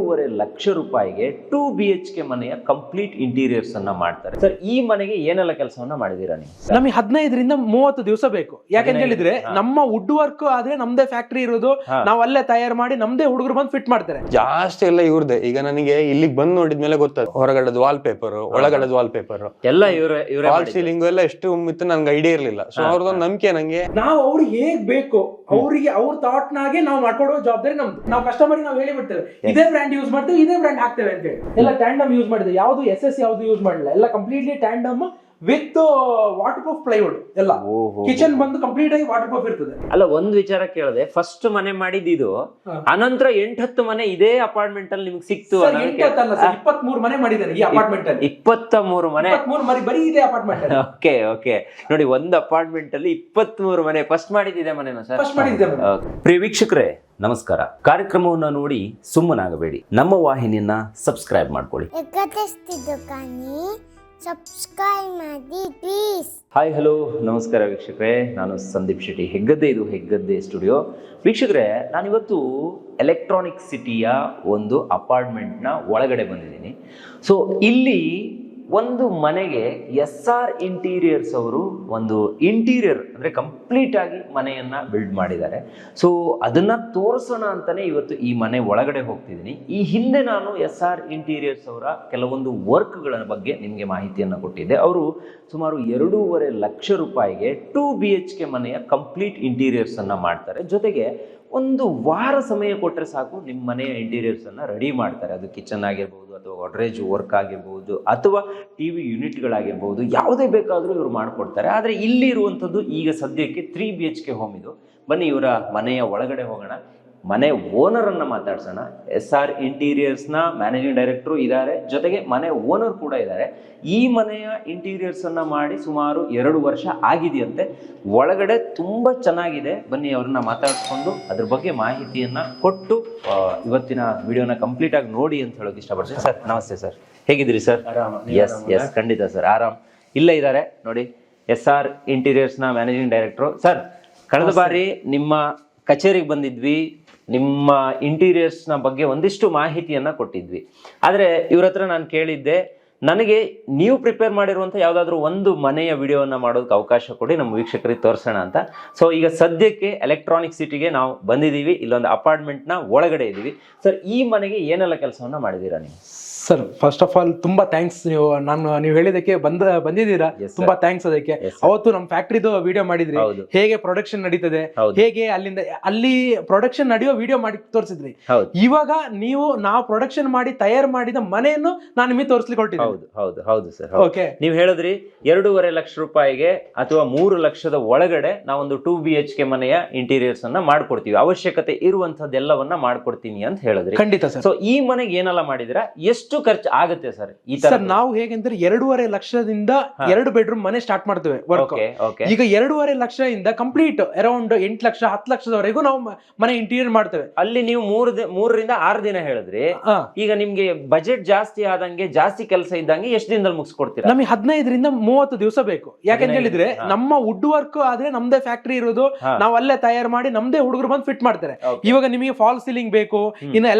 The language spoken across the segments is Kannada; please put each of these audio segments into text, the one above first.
ಎರಡೂವರೆ ಲಕ್ಷ ರೂಪಾಯಿಗೆ ಟೂ ಬಿ ಎಚ್ ಕೆ ಮನೆಯ ಕಂಪ್ಲೀಟ್ ಇಂಟೀರಿಯರ್ಸ್ ಅನ್ನ ಮಾಡ್ತಾರೆ. ಸರ್ ಈ ಮನೆಗೆ ಏನೆಲ್ಲ ಕೆಲಸವನ್ನ ಮಾಡಿದೀರಾ ನೀವು? ನಮಗೆ ಹದಿನೈದರಿಂದ ಮೂವತ್ತು ದಿವಸ ಬೇಕು. ಯಾಕಂತ ಹೇಳಿದ್ರೆ ನಮ್ಮ ವುಡ್ ವರ್ಕ್ ಆದ್ರೆ ನಮ್ದೇ ಫ್ಯಾಕ್ಟರಿ ಇರೋದು. ನಾವು ಅಲ್ಲೇ ತಯಾರು ಮಾಡಿ ನಮ್ದೇ ಹುಡುಗರು ಬಂದು ಫಿಟ್ ಮಾಡ್ತಾರೆ. ಜಾಸ್ತಿ ಎಲ್ಲ ಇವ್ರದ್ದೆ ಈಗ ನನಗೆ ಇಲ್ಲಿಗೆ ನೋಡಿದ ನೋಡಿದ್ಮೇಲೆ ಗೊತ್ತಾಯ್ತು ಹೊರಗಡೆದ ವಾಲ್ ಪೇಪರ್ ಒಳಗಡೆದ ವಾಲ್ ಪೇಪರ್ ಎಲ್ಲ ಇವರ ಇವರೇ ವಾಲ್ ಸೀಲಿಂಗ್ ಎಲ್ಲ ಎಷ್ಟು ಇತ್ತು ನನ್ಗೆ ಐಡಿಯಾ ಇರಲಿಲ್ಲ. ಸೊ ಅವ್ರದೊಂದು ನಂಬಿಕೆ ನಂಗೆ. ನಾವು ಅವ್ರಿಗೆ ಹೇಗ್ ಬೇಕು ಅವರಿಗೆ ಅವ್ರ ಥಾಟ್ ನಾಗೆ ನಾವು ಮಾಡ್ಕೊಡೋ ಜವಾಬ್ದಾರಿ ನಮ್ದು. ನಾವು ಕಸ್ಟಮರ್ ನಾವು ಹೇಳಿ ಬಿಡ್ತೇವೆ ಇದೇ ಬ್ರ್ಯಾಂಡ್ ಯೂಸ್ ಮಾಡ್ತೀವಿ, ಇದೇ ಬ್ರ್ಯಾಂಡ್ ಹಾಕ್ತೇವೆ ಅಂತ ಹೇಳಿ ಎಲ್ಲ ಟ್ಯಾಂಡಮ್ ಯೂಸ್ ಮಾಡಿದೆ ಯಾವುದು ಎಸ್ ಎಸ್ ಯಾವುದು ಯೂಸ್ ಮಾಡ್ಲಿಲ್ಲ. ಎಲ್ಲ completely tandem with waterproof plywood ಎಲ್ಲ. ಕಿಚನ್ ಬಂದು ಕಂಪ್ಲೀಟ್ ಆಗಿ ವಾಟರ್ ಪ್ರೂಫ್ ಇರ್ತದೆ. ಅಲ್ಲ ಒಂದ್ ವಿಚಾರ ಕೇಳಿದೆ. ಫಸ್ಟ್ ಮನೆ ಮಾಡಿದ್ದು ಇದು ಅನಂತರ ಎಂಟತ್ತು ಮನೆ ಇದೇ ಅಪಾರ್ಟ್ಮೆಂಟ್ ಅಲ್ಲಿ ನಿಮ್ಗೆ ಸಿಕ್ತು ಇಪ್ಪತ್ತ್ ಮೂರು ಮನೆ ಮಾಡಿದ್ದಾರೆ ಈ ಅಪಾರ್ಟ್ಮೆಂಟ್ ಅಲ್ಲಿ. ಇಪ್ಪತ್ತ ಮೂರು ಮನೆ? ಮೂರು ಮನೆ ಬರೀ ಇದೆ ಅಪಾರ್ಟ್ಮೆಂಟ್ ಅಲ್ಲಿ. ಓಕೆ ಓಕೆ ನೋಡಿ ಒಂದ್ ಅಪಾರ್ಟ್ಮೆಂಟ್ ಅಲ್ಲಿ ಇಪ್ಪತ್ತ್ ಮೂರು ಮನೆ. ಫಸ್ಟ್ ಮಾಡಿದ್ದಿದೆ ಮನೆನ ಸರ್? ಫಸ್ಟ್ ಮಾಡಿದ್ದೆ ಪ್ರಿಯ ವೀಕ್ಷಕರೇ ನಮಸ್ಕಾರ. ಕಾರ್ಯಕ್ರಮವನ್ನು ನೋಡಿ ಸುಮ್ಮನಾಗಬೇಡಿ. ನಮ್ಮ ವಾಹಿನಿಯನ್ನ ಸಬ್ಸ್ಕ್ರೈಬ್ ಮಾಡ್ಕೊಳ್ಳಿ. ಸಬ್ಸ್ಕ್ರೈಬ್ ಮಾಡಿ ಪ್ಲೀಸ್ ಹಾಯ್ ಹಲೋ ನಮಸ್ಕಾರ ವೀಕ್ಷಕರೇ. ನಾನು ಸಂದೀಪ್ ಶೆಟ್ಟಿ. ಹೆಗ್ಗದ್ದೆ ಇದು, ಹೆಗ್ಗದ್ದೆ ಸ್ಟುಡಿಯೋ ವೀಕ್ಷಕರೇ, ನಾನಿವತ್ತು ಎಲೆಕ್ಟ್ರಾನಿಕ್ ಸಿಟಿಯ ಒಂದು ಅಪಾರ್ಟ್ಮೆಂಟ್ನ ಒಳಗಡೆ ಬಂದಿದ್ದೀನಿ. ಸೊ ಇಲ್ಲಿ ಒಂದು ಮನೆಗೆ ಎಸ್ ಆರ್ ಇಂಟೀರಿಯರ್ಸ್ ಅವರು ಒಂದು ಇಂಟೀರಿಯರ್, ಅಂದರೆ ಕಂಪ್ಲೀಟ್ ಆಗಿ ಮನೆಯನ್ನ ಬಿಲ್ಡ್ ಮಾಡಿದ್ದಾರೆ. ಸೊ ಅದನ್ನ ತೋರಿಸೋಣ ಅಂತಾನೆ ಇವತ್ತು ಈ ಮನೆ ಒಳಗಡೆ ಹೋಗ್ತಿದ್ದೀನಿ. ಈ ಹಿಂದೆ ನಾನು ಎಸ್ ಆರ್ ಇಂಟೀರಿಯರ್ಸ್ ಅವರ ಕೆಲವೊಂದು ವರ್ಕ್ಗಳ ಬಗ್ಗೆ ನಿಮಗೆ ಮಾಹಿತಿಯನ್ನು ಕೊಟ್ಟಿದ್ದೆ. ಅವರು ಸುಮಾರು ಎರಡೂವರೆ ಲಕ್ಷ ರೂಪಾಯಿಗೆ ಟೂ ಬಿ ಎಚ್ ಕೆ ಮನೆಯ ಕಂಪ್ಲೀಟ್ ಇಂಟೀರಿಯರ್ಸ್ ಅನ್ನ ಮಾಡ್ತಾರೆ. ಜೊತೆಗೆ ಒಂದು ವಾರ ಸಮಯ ಕೊಟ್ಟರೆ ಸಾಕು ನಿಮ್ಮ ಮನೆಯ ಇಂಟೀರಿಯರ್ಸ್ ಅನ್ನ ರೆಡಿ ಮಾಡ್ತಾರೆ. ಅದು ಕಿಚನ್ ಆಗಿರ್ಬೋದು ಅಥವಾ ವಾಡ್ರೇಜ್ ವರ್ಕ್ ಆಗಿರ್ಬೋದು ಅಥವಾ ಟಿ ವಿ ಯೂನಿಟ್ಗಳಾಗಿರ್ಬೋದು ಯಾವುದೇ ಬೇಕಾದರೂ ಇವರು ಮಾಡಿಕೊಡ್ತಾರೆ. ಆದರೆ ಇಲ್ಲಿ ಇರುವಂಥದ್ದು ಈಗ ಸದ್ಯಕ್ಕೆ three B H K home ಇದು. ಬನ್ನಿ ಇವರ ಮನೆಯ ಒಳಗಡೆ ಹೋಗೋಣ. ಮನೆ ಓನರನ್ನು ಮಾತಾಡ್ಸೋಣ. ಎಸ್ ಆರ್ ಇಂಟೀರಿಯರ್ಸ್ನ ಮ್ಯಾನೇಜಿಂಗ್ ಡೈರೆಕ್ಟ್ರು ಇದ್ದಾರೆ ಜೊತೆಗೆ ಮನೆ ಓನರ್ ಕೂಡ ಇದ್ದಾರೆ ಈ ಮನೆಯ ಇಂಟೀರಿಯರ್ಸನ್ನು ಮಾಡಿ ಸುಮಾರು ಎರಡು ವರ್ಷ ಆಗಿದೆಯಂತೆ. ಒಳಗಡೆ ತುಂಬ ಚೆನ್ನಾಗಿದೆ. ಬನ್ನಿ ಅವ್ರನ್ನ ಮಾತಾಡಿಸ್ಕೊಂಡು ಅದ್ರ ಬಗ್ಗೆ ಮಾಹಿತಿಯನ್ನು ಕೊಟ್ಟು ಇವತ್ತಿನ ವಿಡಿಯೋನ ಕಂಪ್ಲೀಟ್ ಆಗಿ ನೋಡಿ ಅಂತ ಹೇಳೋಕೆ ಇಷ್ಟಪಡ್ತೀನಿ. ಸರ್ ನಮಸ್ತೆ ಸರ್. ಹೇಗಿದ್ದೀರಿ ಸರ್? ಎಸ್ ಎಸ್ ಖಂಡಿತ ಸರ್. ಆರಾಮ್. ಇಲ್ಲೇ ಇದ್ದಾರೆ ನೋಡಿ ಎಸ್ ಆರ್ ಇಂಟೀರಿಯರ್ಸ್ನ ಮ್ಯಾನೇಜಿಂಗ್ ಡೈರೆಕ್ಟ್ರು ಸರ್ ಕಳೆದ ಬಾರಿ ನಿಮ್ಮ ಕಚೇರಿಗೆ ಬಂದಿದ್ವಿ. ನಿಮ್ಮ ಇಂಟೀರಿಯರ್ಸ್ನ ಬಗ್ಗೆ ಒಂದಿಷ್ಟು ಮಾಹಿತಿಯನ್ನು ಕೊಟ್ಟಿದ್ವಿ. ಆದರೆ ಇವ್ರ ಹತ್ರ ನಾನು ಕೇಳಿದ್ದೆ ನನಗೆ ನೀವು ಪ್ರಿಪೇರ್ ಮಾಡಿರುವಂಥ ಯಾವುದಾದ್ರೂ ಒಂದು ಮನೆಯ ವಿಡಿಯೋವನ್ನು ಮಾಡೋದಕ್ಕೆ ಅವಕಾಶ ಕೊಡಿ ನಮ್ಮ ವೀಕ್ಷಕರಿಗೆ ತೋರಿಸೋಣ ಅಂತ. ಸೊ ಈಗ ಸದ್ಯಕ್ಕೆ ಎಲೆಕ್ಟ್ರಾನಿಕ್ ಸಿಟಿಗೆ ನಾವು ಬಂದಿದ್ದೀವಿ. ಇಲ್ಲೊಂದು ಅಪಾರ್ಟ್ಮೆಂಟ್ನ ಒಳಗಡೆ ಇದ್ದೀವಿ. ಸರ್ ಈ ಮನೆಗೆ ಏನೆಲ್ಲ ಕೆಲಸವನ್ನು ಮಾಡಿದ್ದೀರಾ ನೀವು? ಸರ್ ಫಸ್ಟ್ ಆಫ್ ಆಲ್ ತುಂಬಾ ಥ್ಯಾಂಕ್ಸ್ ನೀವು ನಾನು ನೀವು ಹೇಳಿದಕ್ಕೆ ಬಂದ ಬಂದಿದ್ದೀರಾ? ತುಂಬಾ ಥ್ಯಾಂಕ್ಸ್ ಅದಕ್ಕೆ. ಅವತ್ತು ನಮ್ಮ ಫ್ಯಾಕ್ಟ್ರಿದು ವಿಡಿಯೋ ಮಾಡಿದ್ರಿ. ಹೇಗೆ ಪ್ರೊಡಕ್ಷನ್ ನಡೀತದೆ? ಹೇಗೆ ಅಲ್ಲಿಂದ ಅಲ್ಲಿ ಪ್ರೊಡಕ್ಷನ್ ನಡೆಯೋ ವಿಡಿಯೋ ಮಾಡಿ ತೋರಿಸಿದ್ರಿ. ಇವಾಗ ನೀವು ನಾವು ಪ್ರೊಡಕ್ಷನ್ ಮಾಡಿ ತಯಾರು ಮಾಡಿದ ಮನೆಯನ್ನು ನಾನು ನಿಮಗೆ ತೋರಿಸ್ಲಿಕ್ಕೆ ಹೊರಟಿದ್ದೀನಿ. ಹೌದು ಹೌದು ಹೌದು ಸರ್ ಓಕೆ ನೀವು ಹೇಳಿದ್ರಿ ಎರಡೂವರೆ ಲಕ್ಷ ರೂಪಾಯಿಗೆ ಅಥವಾ ಮೂರು ಲಕ್ಷದ ಒಳಗಡೆ ನಾವೊಂದು ಟೂ ಬಿ ಎಚ್ ಕೆ ಮನೆಯ ಇಂಟೀರಿಯರ್ಸ್ ಅನ್ನ ಮಾಡ್ಕೊಡ್ತೀವಿ. ಅವಶ್ಯಕತೆ ಇರುವಂತದ್ದೆಲ್ಲವನ್ನ ಮಾಡ್ಕೊಡ್ತೀನಿ ಅಂತ ಹೇಳಿದ್ರಿ. ಖಂಡಿತ ಸರ್. ಸೊ ಈ ಮನೆಗೆ ಏನೆಲ್ಲ ಮಾಡಿದ್ರ ಎಷ್ಟು ಖರ್ಚು ಆಗುತ್ತೆ ಸರ್ ಈ ತರ ಸರ್ ನಾವು ಹೇಗೆಂದ್ರೆ ಎರಡೂವರೆ ಲಕ್ಷದಿಂದ ಎರಡು ಬೆಡ್ರೂಮ್ ಮನೆ ಸ್ಟಾರ್ಟ್ ಮಾಡ್ತೇವೆ ವರ್ಕ್ ಓಕೆ ಓಕೆ ಈಗ ಎರಡೂವರೆ ಲಕ್ಷದಿಂದ ಕಂಪ್ಲೀಟ್ ಅರೌಂಡ್ ಎಂಟು ಲಕ್ಷ ಹತ್ತು ಲಕ್ಷದವರೆಗೂ ನಾವು ಮ- ಮನೆ ಇಂಟೀರಿಯರ್ ಮಾಡ್ತೇವೆ. ಅಲ್ಲಿ ನೀವು ಮೂರು ದಿ- ಮೂರರಿಂದ ಆರು ದಿನ ಹೇಳಿದ್ರಿ. ಹಾ. ಈಗ ನಿಮ್ಗೆ ಬಜೆಟ್ ಜಾಸ್ತಿ ಆದಂಗೆ ಜಾಸ್ತಿ ಕೆಲಸ ಇದ್ದಂಗೆ ಎಷ್ಟು ದಿನದಲ್ಲಿ ಮುಗಿಸ್ಕೊಡ್ತೀರಾ? ನಮಗೆ ಹದಿನೈದರಿಂದ ಮೂವತ್ತು ದಿವಸ ಬೇಕು. ಯಾಕಂತ ಹೇಳಿದ್ರೆ ನಮ್ಮ ವುಡ್ ವರ್ಕ್ ಆದ್ರೆ ನಮ್ದೇ ಫ್ಯಾಕ್ಟರಿ ಇರೋದು. ನಾವು ಅಲ್ಲೇ ತಯಾರು ಮಾಡಿ ನಮ್ದೇ ಹುಡುಗರು ಬಂದು ಫಿಟ್ ಮಾಡ್ತಾರೆ. ಇವಾಗ ನಿಮಗೆ ಫಾಲ್ ಸೀಲಿಂಗ್ ಬೇಕು ಇನ್ನು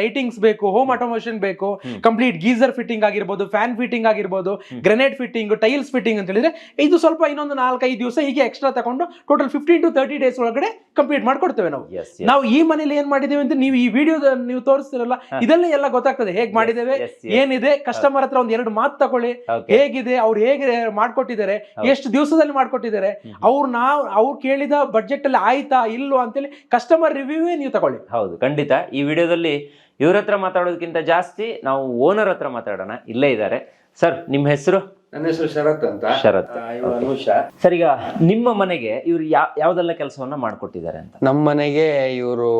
ಲೈಟಿಂಗ್ಸ್ ಬೇಕು ಹೋಮ್. ಆಟೋಮೇಷನ್ ಬೇಕು ಕಂಪ್ಲೀಟ್ ಗೀಸರ್ ಫಿಟ್ಟಿಂಗ್ ಆಗಿರ್ಬೋದು ಫ್ಯಾನ್ ಫಿಟ್ಟಿಂಗ್ ಆಗಿರ್ಬೋದು ಗ್ರೆನೇಡ್ ಫಿಟ್ಟಿಂಗ್ ಟೈಲ್ಸ್ ಫಿಟ್ಟಿಂಗ್ ಅಂತ ಹೇಳಿದ್ರೆ ಇದು ಸ್ವಲ್ಪ ಇನ್ನೊಂದು ನಾಲ್ಕೈದು ದಿವಸ ಹೀಗೆ ಎಕ್ಸ್ಟ್ರಾ ತಗೊಂಡು total fifteen to thirty days ಒಳಗಡೆ ಕಂಪ್ಲೀಟ್ ಮಾಡ್ಕೊಡ್ತೇವೆ ನಾವು. ನಾವು ಈ ಮನೇಲಿ ಏನ್ ಮಾಡಿದ್ದೇವೆ ಅಂತ ನೀವು ಈ ವಿಡಿಯೋ ನೀವು ತೋರಿಸ್ತಿರಲ್ಲ ಇದೆಲ್ಲ ಎಲ್ಲ ಗೊತ್ತಾಗ್ತದೆ. ಹೇಗ್ ಮಾಡಿದ್ದೇವೆ. ಏನಿದೆ ಕಸ್ಟಮರ್ ಹತ್ರ ಒಂದ್ ಎರಡು ಮಾತು ತಗೊಳ್ಳಿ. ಹೇಗಿದೆ ಅವ್ರು ಹೇಗೆ ಮಾಡ್ಕೊಟ್ಟಿದ್ದಾರೆ ಎಷ್ಟು ದಿವಸದಲ್ಲಿ ಮಾಡ್ಕೊಟ್ಟಿದ್ದಾರೆ ಅವ್ರು ನಾವು ಅವ್ರು ಕೇಳಿದ ಬಜೆಟ್ ಅಲ್ಲಿ ಆಯ್ತಾ ಇಲ್ವಾ ಅಂತೇಳಿ ಕಸ್ಟಮರ್ ರಿವ್ಯೂವೇ ನೀವು ತಗೊಳ್ಳಿ. ಹೌದು ಖಂಡಿತ. ಈ ವಿಡಿಯೋದಲ್ಲಿ ಇವ್ರ ಹತ್ರ ಮಾತಾಡೋದಕ್ಕಿಂತ ಜಾಸ್ತಿ ನಾವು ಓನರ್ ಹತ್ರ ಮಾತಾಡೋಣ. ಇಲ್ಲೇ ಇದ್ದಾರೆ. ಸರ್ ನಿಮ್ಮ ಹೆಸರು? ನನ್ನ ಹೆಸರು ಶರತ್ ಅಂತ. ಶರತ್. ಆ, ಇವ ಅನುಷ. ಸರ್ ಈಗ ನಿಮ್ಮ ಮನೆಗೆ ಇವ್ರು ಯಾವ ಯಾವ್ದೆಲ್ಲ ಕೆಲಸವನ್ನ ಮಾಡ್ಕೊಟ್ಟಿದ್ದಾರೆ ಅಂತ? ನಮ್ಮ ಮನೆಗೆ ಇವರು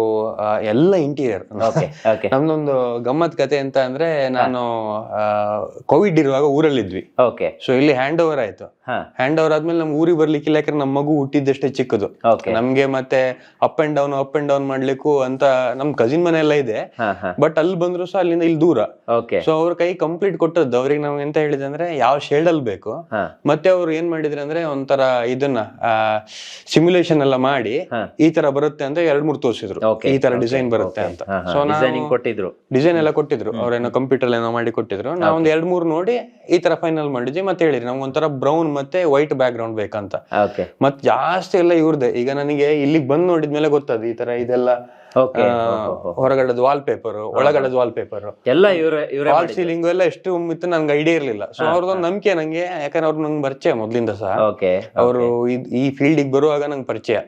ಎಲ್ಲ ಇಂಟೀರಿಯರ್ ಓಕೆ ಓಕೆ ನಮ್ದೊಂದು ಗಮ್ಮತ್ ಕತೆ ಅಂತ ಅಂದ್ರೆ ನಾನು ಕೋವಿಡ್ ಇರುವಾಗ ಊರಲ್ಲಿದ್ವಿ. ಓಕೆ ಸೊ ಇಲ್ಲಿ ಹ್ಯಾಂಡ್ ಓವರ್ ಆಯ್ತು. ಹ್ಯಾಂಡ್ ಓವರ್ ಆದ್ಮೇಲೆ ನಮ್ ಊರಿಗೆ ಬರ್ಲಿಕ್ಕಿಲ್ಲ ಯಾಕಂದ್ರೆ ನಮ್ಮ ಮಗು ಹುಟ್ಟಿದ್ದಷ್ಟೇ ಚಿಕ್ಕದು. ನಮ್ಗೆ ಮತ್ತೆ up and down up and down ಮಾಡ್ಲಿಕ್ಕೂ ಅಂತ ನಮ್ ಕಸಿನ್ ಮನೆ ಎಲ್ಲ ಇದೆ ಬಟ್ ಅಲ್ಲಿ ಬಂದ್ರು ಸಹ ಅಲ್ಲಿಂದ ಇಲ್ಲಿ ದೂರ. ಸೊ ಅವ್ರ ಕೈ ಕಂಪ್ಲೀಟ್ ಕೊಟ್ಟದ್ದು. ಅವ್ರಿಗೆ ನಾವು ಎಂತ ಹೇಳಿದೆ ಅಂದ್ರೆ ಯಾವ ಶೇಡ್ ಅಲ್ಲಿ ಬೇಕು ಮತ್ತೆ ಅವ್ರು ಏನ್ ಮಾಡಿದ್ರೆ ಅಂದ್ರೆ ಒಂಥರ ಇದನ್ನ ಸಿಮ್ಯುಲೇಷನ್ ಎಲ್ಲ ಮಾಡಿ ಈ ತರ ಬರುತ್ತೆ ಅಂತ ಎರಡ್ ಮೂರು ತೋರಿಸಿದ್ರು. ಈ ತರ ಡಿಸೈನ್ ಬರುತ್ತೆ ಅಂತ. ಸೊ ಡಿಸೈನಿಂಗ್ ಕೊಟ್ಟಿದ್ರು. ಡಿಸೈನ್ ಎಲ್ಲ ಕೊಟ್ಟಿದ್ರು. ಅವ್ರೇನೋ ಕಂಪ್ಯೂಟರ್ ಏನೋ ಮಾಡಿ ಕೊಟ್ಟಿದ್ರು. ನಾವ್ ಒಂದ್ ಎರಡ್ ಮೂರು ನೋಡಿ ಈ ತರ ಫೈನಲ್ ಮಾಡಿದ್ವಿ. ಮತ್ತೆ ಹೇಳಿದ್ರಿ. ನಮ್ಗೆ ಒಂಥರ ಬ್ರೌನ್ ಮತ್ತೆ ವೈಟ್ ಬ್ಯಾಕ್ ಗ್ರೌಂಡ್ ಬೇಕಂತ ಮತ್ ಜಾಸ್ತಿ ಎಲ್ಲ ಇವ್ರದೇ. ಈಗ ನನಗೆ ಇಲ್ಲಿಗೆ ಬಂದ್ ನೋಡಿದ್ಮೇಲೆ ಗೊತ್ತದು ಈ ತರ ಇದೆಲ್ಲ. ಹೊರಗಡೆದ ವಾಲ್ ಪೇಪರ್ ಒಳಗಡೆದು ವಾಲ್ ಪೇಪರ್ ಎಲ್ಲ ಇವ್ರೆ ಇವ್ರೆ ವಾಲ್ ಸೀಲಿಂಗ್ ಎಲ್ಲ ಎಷ್ಟು ಇತ್ತು ನನ್ಗೆ ಐಡಿಯಾ ಇರ್ಲಿಲ್ಲ. ಸೊ ಅವ್ರದೊಂದು ನಂಬಿಕೆ ನಂಗೆ ಯಾಕಂದ್ರೆ ಅವ್ರು ನಂಗೆ ಪರಿಚಯ ಮೊದ್ಲಿಂದ ಸಹ. ಅವರು ಈ ಫೀಲ್ಡಿಗೆ ಬರುವಾಗ ನಂಗೆ ಪರಿಚಯ.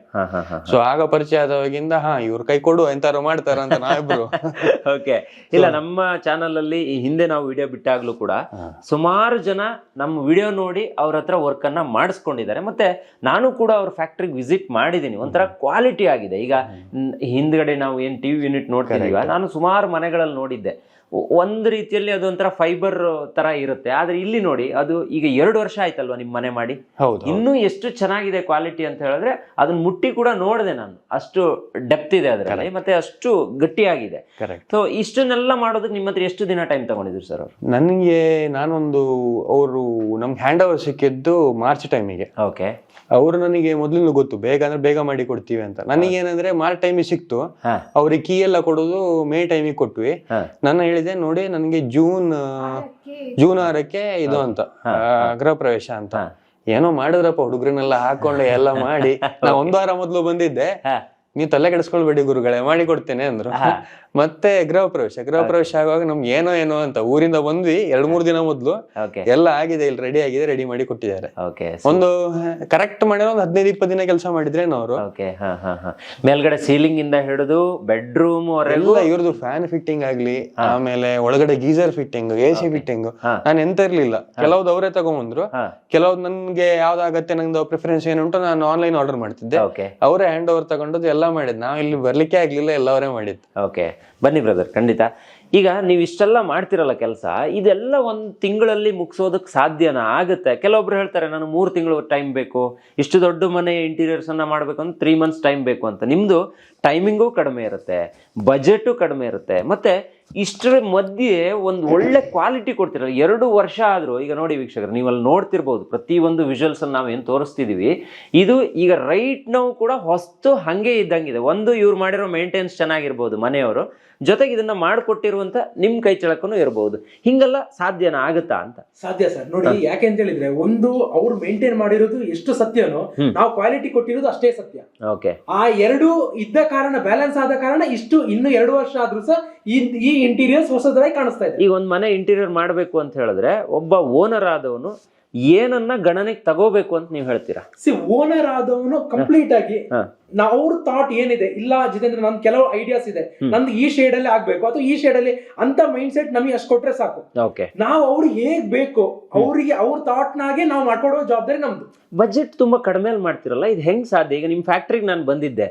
ಸೊ ಆಗ ಪರಿಚಯ ಆದವಾಗಿಂದ ಹಾ ಇವ್ರ ಕೈ ಕೊಡು ಎಂತಾರು ಮಾಡ್ತಾರ ಅಂತ ನಾವಿಬ್ರು. ಓಕೆ ಇಲ್ಲ ನಮ್ಮ ಚಾನಲ್ ಅಲ್ಲಿ ಈ ಹಿಂದೆ ನಾವು ವಿಡಿಯೋ ಬಿಟ್ಟಾಗ್ಲೂ ಕೂಡ ಸುಮಾರು ಜನ ನಮ್ಮ ವಿಡಿಯೋ ನೋಡಿ ಅವ್ರ ಹತ್ರ ವರ್ಕ್ ಅನ್ನ ಮಾಡಿಸ್ಕೊಂಡಿದ್ದಾರೆ. ಮತ್ತೆ ನಾನು ಕೂಡ ಅವ್ರ ಫ್ಯಾಕ್ಟ್ರಿಗೆ ವಿಸಿಟ್ ಮಾಡಿದ್ದೀನಿ ಒಂಥರ ಕ್ವಾಲಿಟಿ ಆಗಿದೆ. ಈಗ ಹಿಂದ್ಗಡೆ ನಾವು ಏನ್ ಟಿವಿ ಯೂನಿಟ್ ನೋಡ್ತಿದೀವ? ನಾನು ಸುಮಾರು ಮನೆಗಳಲ್ಲಿ ನೋಡಿದ್ದೆ. ಒಂದು ರೀತಿಯಲ್ಲಿ ಅದೊಂಥರ ಫೈಬರ್ ತರ ಇರುತ್ತೆ. ಆದ್ರೆ ಇಲ್ಲಿ ನೋಡಿ ಅದು ಈಗ ಎರಡು ವರ್ಷ ಆಯ್ತಲ್ವಾ ನಿಮ್ ಮನೆ ಮಾಡಿ? ಹೌದು ಇನ್ನೂ ಎಷ್ಟು ಚೆನ್ನಾಗಿದೆ ಕ್ವಾಲಿಟಿ ಅಂತ ಹೇಳಿದ್ರೆ ಅದನ್ನ ಮುಟ್ಟಿ ಕೂಡ ನೋಡಿದೆ ನಾನು. ಅಷ್ಟು ಡೆಪ್ತ್ ಇದೆ ಅದರಲ್ಲಿ. ಮತ್ತೆ ಅಷ್ಟು ಗಟ್ಟಿಯಾಗಿದೆ. ಸೊ ಇಷ್ಟನ್ನೆಲ್ಲ ಮಾಡೋದಕ್ಕೆ ನಿಮ್ಮ ಹತ್ರ ಎಷ್ಟು ದಿನ ಟೈಮ್ ತಗೊಂಡಿದ್ರು ಸರ್ ಅವರು? ನನಗೆ ನಾನೊಂದು ಅವರು ನಮ್ಗೆ ಹ್ಯಾಂಡ್ ಓವರ್ ಸಿಕ್ಕಿದ್ದು ಮಾರ್ಚ್ ಟೈಮಿಗೆ ಓಕೆ ಅವರು ನನಗೆ ಮೊದಲಿಂದ ಗೊತ್ತು ಬೇಗ ಅಂದ್ರೆ ಬೇಗ ಮಾಡಿ ಕೊಡ್ತೀವಿ ಅಂತ. ನನಗೆ ಏನಂದ್ರೆ ಮಾರ್ಚ್ ಟೈಮಿಗೆ ಸಿಕ್ತು. ಅವ್ರಿಗೆ ಕೀ ಎಲ್ಲ ಕೊಡೋದು ಮೇ ಟೈಮಿಗೆ ಕೊಟ್ವಿ. ನಾನು ಹೇಳಿದೆ ನೋಡಿ ನನಗೆ ಜೂನ್ ಜೂನ್ ಆರಕ್ಕೆ ಇದು ಅಂತ ಗೃಹ ಪ್ರವೇಶ ಅಂತ. ಏನೋ ಮಾಡಿದ್ರಪ್ಪ ಹುಡುಗರನ್ನೆಲ್ಲ ಹಾಕೊಂಡು ಎಲ್ಲ ಮಾಡಿ. ನಾ ಒಂದ್ ವಾರ ಮೊದ್ಲು ಬಂದಿದ್ದೆ. ನೀವು ತಲೆ ಕೆಡಿಸ್ಕೊಳ್ಬೇಡಿ ಗುರುಗಳೇ ಮಾಡಿ ಕೊಡ್ತೇನೆ ಅಂದ್ರು. ಮತ್ತೆ ಗೃಹ ಪ್ರವೇಶ ಗೃಹ ಪ್ರವೇಶ ಆಗುವಾಗ ನಮ್ಗೆ ಏನೋ ಏನೋ ಅಂತ ಊರಿಂದ ಬಂದ್ವಿ. ಎರಡ್ ಮೂರ್ ದಿನ ಮೊದ್ಲು. ಎಲ್ಲ ಆಗಿದೆ ಇಲ್ಲಿ ರೆಡಿ ಆಗಿದೆ ರೆಡಿ ಮಾಡಿ ಕೊಟ್ಟಿದ್ದಾರೆ. ಒಂದು ಕರೆಕ್ಟ್ ಮಾಡಿರೋ ಒಂದು ಹದಿನೈದು ಇಪ್ಪತ್ತು ದಿನ ಕೆಲಸ ಮಾಡಿದ್ರೆ ಅವರು ಮೇಲ್ಗಡೆ ಸೀಲಿಂಗ್ ಇಂದ ಹಿಡಿದು ಬೆಡ್ರೂಮ್ ವರೆಗೂ ಎಲ್ಲ ಇವ್ರದ್ದು ಫ್ಯಾನ್ ಫಿಟ್ಟಿಂಗ್ ಆಗ್ಲಿ ಆಮೇಲೆ ಒಳಗಡೆ geyser fitting A C fitting. ನಾನು ಎಂತ ಇರ್ಲಿಲ್ಲ. ಕೆಲವ್ದು ಅವರೇ ತಗೊಂಡ್ಬಂದ್ರು ಕೆಲವ್ದು ನನ್ಗೆ ಯಾವ್ದಾಗತ್ತೆ ನಂದು ಪ್ರಿಫರೆನ್ಸ್ ಏನುಂಟು ನಾನು ಆನ್ಲೈನ್ ಆರ್ಡರ್ ಮಾಡ್ತಿದ್ದೆ. ಅವರೇ ಹ್ಯಾಂಡ್ ಓವರ್ ತಗೊಂಡದ್ದು ಎಲ್ಲ ಮಾಡಿದ್ ನಾವು ಇಲ್ಲಿ ಬರ್ಲಿಕ್ಕೆ ಆಗ್ಲಿಲ್ಲ ಎಲ್ಲ ಅವರೇ ಮಾಡಿದ್ ಓಕೆ ಬನ್ನಿ ಬ್ರದರ್ ಖಂಡಿತ. ಈಗ ನೀವು ಇಷ್ಟೆಲ್ಲ ಮಾಡ್ತಿರಲ್ಲ ಕೆಲಸ, ಇದೆಲ್ಲ ಒಂದು ತಿಂಗಳಲ್ಲಿ ಮುಗಿಸೋದಕ್ಕೆ ಸಾಧ್ಯನ ಆಗುತ್ತೆ? ಕೆಲವೊಬ್ರು ಹೇಳ್ತಾರೆ, ನಾನು ಮೂರು ತಿಂಗಳು ಟೈಮ್ ಬೇಕು, ಇಷ್ಟು ದೊಡ್ಡ ಮನೆ ಇಂಟೀರಿಯರ್ಸ್ ಅನ್ನ ಮಾಡಬೇಕು ಅಂದ್ರೆ ತ್ರೀ ಮಂತ್ಸ್ ಟೈಮ್ ಬೇಕು ಅಂತ. ನಿಮ್ಮದು ಟೈಮಿಂಗು ಕಡಿಮೆ ಇರುತ್ತೆ ಬಜೆಟು ಕಡಿಮೆ ಇರುತ್ತೆ. ಮತ್ತೆ ಇಷ್ಟರ ಮಧ್ಯೆ ಒಂದು ಒಳ್ಳೆ ಕ್ವಾಲಿಟಿ ಕೊಡ್ತಿರಲ್ಲ ಎರಡು ವರ್ಷ ಆದರೂ ಈಗ ನೋಡಿ ವೀಕ್ಷಕರು ನೀವಲ್ಲಿ ಅಲ್ಲಿ ನೋಡ್ತಿರ್ಬೋದು ಪ್ರತಿಯೊಂದು ವಿಜುವಲ್ಸ್ ನಾವು ಏನು ತೋರಿಸ್ತಿದೀವಿ. ಇದು ಈಗ ರೈಟ್ ನಾವು ಕೂಡ ಹೊಸ್ತು ಹಾಗೆ ಇದ್ದಂಗಿದೆ. ಒಂದು ಇವ್ರು ಮಾಡಿರೋ ಮೇಂಟೆನೆನ್ಸ್ ಚೆನ್ನಾಗಿರ್ಬೋದು ಮನೆಯವರು. ಜೊತೆಗೆ ಇದನ್ನ ಮಾಡಿಕೊಟ್ಟಿರುವಂಥ ನಿಮ್ಮ ಕೈ ಚಳಕನೂ ಇರ್ಬೋದು. ಹಿಂಗೆಲ್ಲ ಸಾಧ್ಯನ ಆಗುತ್ತಾ ಅಂತ? ಸಾಧ್ಯ ಸರ್. ನೋಡಿ ಯಾಕೆ ಅಂತ ಹೇಳಿದ್ರೆ ಒಂದು ಅವ್ರು ಮೇಂಟೈನ್ ಮಾಡಿರೋದು ಎಷ್ಟು ಸತ್ಯನೋ ನಾವು ಕ್ವಾಲಿಟಿ ಕೊಟ್ಟಿರೋದು ಅಷ್ಟೇ ಸತ್ಯ. ಓಕೆ. ಆ ಎರಡು ಇದ್ದ ಕಾರಣ ಬ್ಯಾಲೆನ್ಸ್ ಆದ ಕಾರಣ ಇಷ್ಟು ಇನ್ನು ಎರಡು ವರ್ಷ ಆದ್ರೂ ಸಹ ಈ ಈ ಇಂಟೀರಿಯರ್ಸ್ ಹೊಸದಾಗಿ ಕಾಣಿಸ್ತಾ ಇದೆ ಈಗ ಒಂದ್ ಮನೆ ಇಂಟೀರಿಯರ್ ಮಾಡಬೇಕು ಅಂತ ಹೇಳಿದ್ರೆ ಒಬ್ಬ ಓನರ್ ಆದವನು ಏನನ್ನ ಗಣನೆಗೆ ತಗೋಬೇಕು ಅಂತ ನೀವು ಹೇಳ್ತೀರಾ ಸಿ ಓನರ್ ಆದವನು ಕಂಪ್ಲೀಟ್ ಆಗಿ. ನಾ ಅವ್ರ ಥಾಟ್ ಏನಿದೆ? ಇಲ್ಲ ಜಿತೇಂದ್ರ ನನ್ ಕೆಲವು ಐಡಿಯಾಸ್ ಇದೆ. ನಂದು ಈ ಶೇಡ್ ಅಲ್ಲಿ ಆಗ್ಬೇಕು. ಅಥವಾ ಈ ಶೇಡ್ ಅಲ್ಲಿ ಅಂತ ಮೈಂಡ್ ಸೆಟ್ ನಮಗೆ ಅಷ್ಟು ಕೊಟ್ರೆ ಸಾಕು. ಓಕೆ ನಾವು ಅವ್ರಿಗೆ ಹೇಗ್ ಬೇಕು ಅವರಿಗೆ ಅವ್ರ ಥಾಟ್ ನಾಗೆ ನಾವು ಮಾಡ್ಕೊಡೋ ಜವಾಬ್ದಾರಿ ನಮ್ದು. ಬಜೆಟ್ ತುಂಬಾ ಕಡಿಮೆ ಮಾಡ್ತಿರಲ್ಲ? ಇದು ಹೆಂಗ್ ಸಾಧ್ಯ? ಈಗ ನಿಮ್ ಫ್ಯಾಕ್ಟ್ರಿಗೆ ನಾನು ಬಂದಿದ್ದೆ.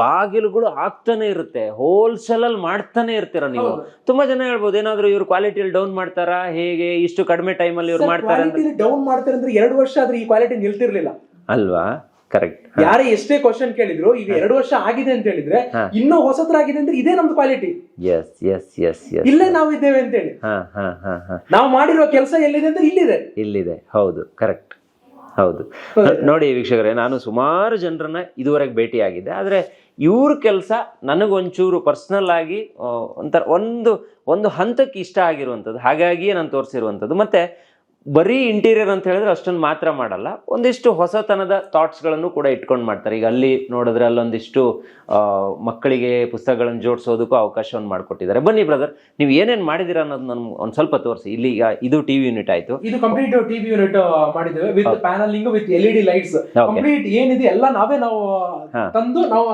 ಬಾಗಿಲುಗಳು ಆಗ್ತಾನೆ ಇರುತ್ತೆ. ಹೋಲ್ಸೇಲ್ ಅಲ್ಲಿ ಮಾಡ್ತಾನೆ ಇರ್ತೀರ ನೀವು. ತುಂಬಾ ಜನ ಹೇಳ್ಬೋದು ಏನಾದ್ರು ಇವ್ರು ಕ್ವಾಲಿಟಿಯಲ್ಲಿ ಡೌನ್ ಮಾಡ್ತಾರಾ? ಹೇಗೆ? ಇಷ್ಟು ಕಡಿಮೆ ಟೈಮ್ ಅಲ್ಲಿ ಇವ್ರು ಮಾಡ್ತಾರೆ ಅಂತ ಡೌನ್ ಮಾಡ್ತಾರೆ ಅಂದ್ರೆ ಎರಡು ವರ್ಷ ಆದ್ರೆ ಈ ಕ್ವಾಲಿಟಿ ನಿಲ್ತಿರ್ಲಿಲ್ಲ. ಅಲ್ವಾ? ಕರೆಕ್ಟ್ ಯಾರೇ ಎಷ್ಟೇ ಕ್ವಶನ್ ಕೇಳಿದ್ರು ಈಗ ಎರಡು ವರ್ಷ ಆಗಿದೆ ಅಂತ ಹೇಳಿದ್ರೆ ಇನ್ನೂ ಹೊಸದ್ರಾಗಿದೆ ಅಂದ್ರೆ ಇದೇ ನಮ್ದು quality yes yes yes yes ಇಲ್ಲೇ ನಾವು ಇದ್ದೇವೆ ಅಂತ ಹೇಳಿ ನಾವು ಮಾಡಿರುವ ಕೆಲಸ ಎಲ್ಲಿದೆ ಅಂದ್ರೆ ಇಲ್ಲಿದೆ. ಇಲ್ಲಿದೆ. ಹೌದು ಕರೆಕ್ಟ್ ಹೌದು. ನೋಡಿ ವೀಕ್ಷಕರೇ ನಾನು ಸುಮಾರು ಜನರನ್ನ ಇದುವರೆಗೆ ಭೇಟಿಯಾಗಿದ್ದೆ. ಆದರೆ ಇವ್ರ ಕೆಲಸ ನನಗೊಂಚೂರು ಪರ್ಸ್ನಲ್ ಆಗಿ ಒಂಥರ ಒಂದು ಒಂದು ಹಂತಕ್ಕೆ ಇಷ್ಟ ಆಗಿರುವಂಥದ್ದು. ಹಾಗಾಗಿಯೇ ನಾನು ತೋರಿಸಿರುವಂಥದ್ದು. ಮತ್ತೆ ಬರೀ ಇಂಟೀರಿಯರ್ ಅಂತ ಹೇಳಿದ್ರೆ ಅಷ್ಟೊಂದು ಮಾತ್ರ ಮಾಡಲ್ಲ. ಒಂದಿಷ್ಟು ಹೊಸತನದ ಥಾಟ್ಸ್ಗಳನ್ನು ಕೂಡ ಇಟ್ಕೊಂಡು ಮಾಡ್ತಾರೆ. ಈಗ ಅಲ್ಲಿ ನೋಡಿದ್ರೆ ಅಲ್ಲೊಂದಿಷ್ಟು ಮಕ್ಕಳಿಗೆ ಪುಸ್ತಕಗಳನ್ನು ಜೋಡಿಸೋದಕ್ಕೂ ಅವಕಾಶವನ್ನು ಮಾಡಿಕೊಟ್ಟಿದ್ದಾರೆ. ಬನ್ನಿ ಬ್ರದರ್ ನೀವು ಏನೇನು ಮಾಡಿದಿರ ಅನ್ನೋದು ನನ್ಗೆ ಒಂದು ಸ್ವಲ್ಪ ತೋರಿಸಿ. ಇಲ್ಲಿ ಈಗ ಇದು ಟಿವಿ ಯೂನಿಟ್ ಆಯಿತು. ಇದು ಕಂಪ್ಲೀಟ್ ಟಿವಿ ಯೂನಿಟ್ ಮಾಡಿದ್ದೇವೆ. With paneling with L E D lights complete ಏನಿದೆ ಎಲ್ಲ ನಾವೇ ನಾವು ತಂದು ನಾವು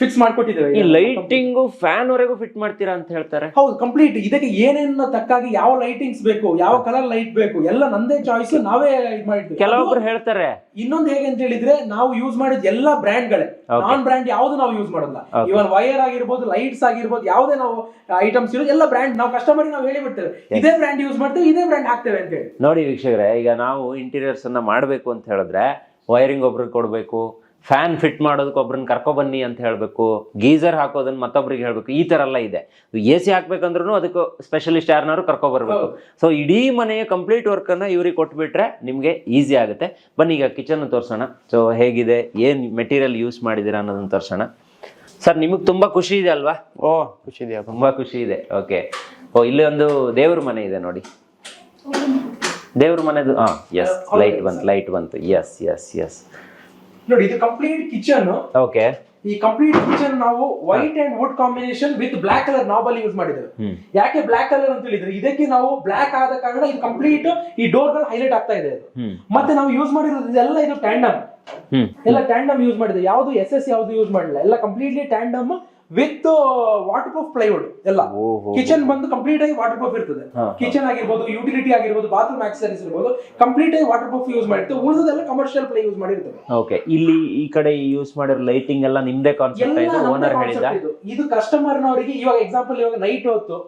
ಫಿಕ್ಸ್ ಮಾಡ್ಕೊಟ್ಟಿದ್ದೇವೆ ಈ ಲೈಟಿಂಗು ಫ್ಯಾನ್ ವರೆಗೂ ಫಿಟ್ ಮಾಡ್ತೀರಾ ಅಂತ ಹೇಳ್ತಾರೆ. ಹೌದು ಕಂಪ್ಲೀಟ್ ಇದಕ್ಕೆ ಏನೇನು ತಕ್ಕಾಗಿ ಯಾವ ಲೈಟಿಂಗ್ಸ್ ಬೇಕು ಯಾವ ಕಲರ್ ಲೈಟ್ ಬೇಕು ಎಲ್ಲ ನಂದೇ ಚಾಯ್ಸ್ ನಾವೇ ಇದು ಮಾಡಿದ್ವಿ. ಕೆಲವೊಬ್ರು ಹೇಳ್ತಾರೆ. ಇನ್ನೊಂದು ಹೇಗೆ ಅಂತ ಹೇಳಿದ್ರೆ ನಾವು ಯೂಸ್ ಮಾಡಿದ ಎಲ್ಲ ಬ್ರ್ಯಾಂಡ್ಗಳೇ. ನಾನ್ ಬ್ರ್ಯಾಂಡ್ ಯಾವ್ದು ನಾವು ಯೂಸ್ ಮಾಡಲ್ಲ. ಇವನ್ ವೈರ್ ಆಗಿರ್ಬೋದು ಲೈಟ್ಸ್ ಆಗಿರ್ಬೋದು ಯಾವುದೇ ನಾವು ಐಟಮ್ಸ್ ಇರೋದು ಎಲ್ಲ ಬ್ರ್ಯಾಂಡ್ ನಾವು ಕಸ್ಟಮರ್ ನಾವು ಹೇಳಿಬಿಡ್ತೇವೆ. ಇದೇ ಬ್ರ್ಯಾಂಡ್ ಯೂಸ್ ಮಾಡ್ತೇವೆ ಇದೇ ಬ್ರ್ಯಾಂಡ್ ಹಾಕ್ತೇವೆ ಅಂತ ಹೇಳಿ. ನೋಡಿ ವೀಕ್ಷಕರೇ ಈಗ ನಾವು ಇಂಟೀರಿಯರ್ಸ್ ಅನ್ನ ಮಾಡಬೇಕು ಅಂತ ಹೇಳಿದ್ರೆ ವೈರಿಂಗ್ ಒಬ್ರಿಗೆ ಕೊಡಬೇಕು ಫ್ಯಾನ್ ಫಿಟ್ ಮಾಡೋದಕ್ಕೆ ಒಬ್ರನ್ನ ಕರ್ಕೊಬನ್ನಿ ಅಂತ ಹೇಳಬೇಕು. ಗೀಸರ್ ಹಾಕೋದನ್ನ ಮತ್ತೊಬ್ರಿಗೆ ಹೇಳಬೇಕು. ಈ ಥರ ಎಲ್ಲ ಇದೆ. ಎ ಸಿ ಹಾಕ್ಬೇಕಂದ್ರೂ ಅದಕ್ಕೆ ಸ್ಪೆಷಲಿಸ್ಟ್ ಯಾರನ್ನಾರು ಕರ್ಕೊಬರ್ಬೇಕು ಸೊ ಇಡೀ ಮನೆಯ ಕಂಪ್ಲೀಟ್ ವರ್ಕನ್ನು ಇವ್ರಿಗೆ ಕೊಟ್ಬಿಟ್ರೆ ನಿಮಗೆ ಈಸಿ ಆಗುತ್ತೆ. ಬನ್ನಿ ಈಗ ಕಿಚನ್ ತೋರಿಸೋಣ. ಸೊ ಹೇಗಿದೆ? ಏನು ಮೆಟೀರಿಯಲ್ ಯೂಸ್ ಮಾಡಿದ್ದೀರಾ ಅನ್ನೋದನ್ನ ತೋರಿಸೋಣ. ಸರ್ ನಿಮಗೆ ತುಂಬ ಖುಷಿ ಇದೆ ಅಲ್ವಾ? ಓ ಖುಷಿ ಇದೆ ತುಂಬಾ ಖುಷಿ ಇದೆ. ಓಕೆ ಓ ಇಲ್ಲಿ ಒಂದು ದೇವ್ರ ಮನೆ ಇದೆ ನೋಡಿ. ದೇವ್ರ ಮನೆದು ಹಾಂ ಎಸ್ ಲೈಟ್ ಬಂತು ಲೈಟ್ ಬಂತು. ಎಸ್ ಎಸ್ ಎಸ್ ನೋಡಿ ಇದು ಕಂಪ್ಲೀಟ್ ಕಿಚನ್ ಓಕೆ ಈ ಕಂಪ್ಲೀಟ್ ಕಿಚನ್ ನಾವು white and wood combination with black colour noble use ಮಾಡಿದ್ದೇವೆ. ಯಾಕೆ ಬ್ಲಾಕ್ ಕಲರ್ ಅಂತ ಹೇಳಿದ್ರೆ ಇದಕ್ಕೆ ನಾವು ಬ್ಲಾಕ್ ಆದ ಕಾರಣ ಇದು ಕಂಪ್ಲೀಟ್ ಈ ಡೋರ್ಗಳು ಹೈಲೈಟ್ ಆಗ್ತಾ ಇದೆ ಮತ್ತೆ ನಾವು ಯೂಸ್ ಮಾಡಿರೋದು ಇದೆಲ್ಲ ಇದು ಟ್ಯಾಂಡಮ್ ಎಲ್ಲ ಟ್ಯಾಂಡಮ್ ಯೂಸ್ ಮಾಡಿದೆ ಯಾವುದು ಎಸ್ ಎಸ್ ಯಾವುದು ಯೂಸ್ ಮಾಡಿಲ್ಲ ಎಲ್ಲ completely tandem with waterproof plywood ಎಲ್ಲ. ಕಿಚನ್ ಬಂದು ಕಂಪ್ಲೀಟ್ ಆಗಿ ವಾಟರ್ ಪ್ರೂಫ್ ಇರ್ತದೆ ಕಿಚನ್ ಆಗಿರ್ಬೋದು ಯುಟಿಲಿಟಿ ಆಗಿರ್ಬೋದು ಬಾತ್ರೂಮ್ ಆಕ್ಸರೀಸ್ ಇರ್ಬೋದು ಕಂಪ್ಲೀಟ್ ಆಗಿ ವಾಟರ್ ಪ್ರೂಫ್ ಯೂಸ್ ಮಾಡಿತ್ತು ಉಳಿದೆಲ್ಲ ಕಮರ್ಷಿಯಲ್ ಪ್ಲೇ ಯೂಸ್ ಮಾಡಿರ್ತದೆ. ಓಕೆ ಇಲ್ಲಿ ಈ ಕಡೆ ಯೂಸ್ ಮಾಡಿರೋ ಲೈಟಿಂಗ್ ಎಲ್ಲ ನಿಮ್ದೇ ಕಾನ್ಸೆಪ್ಟ್ ಇದು ಓನರ್ ಹೇಳಿದ ಇದು. ಕಸ್ಟಮರ್ ನವರಿಗೆ ಇವಾಗ ಎಕ್ಸಾಂಪಲ್ ಇವಾಗ ನೈಟ್ ಹೊತ್ತು.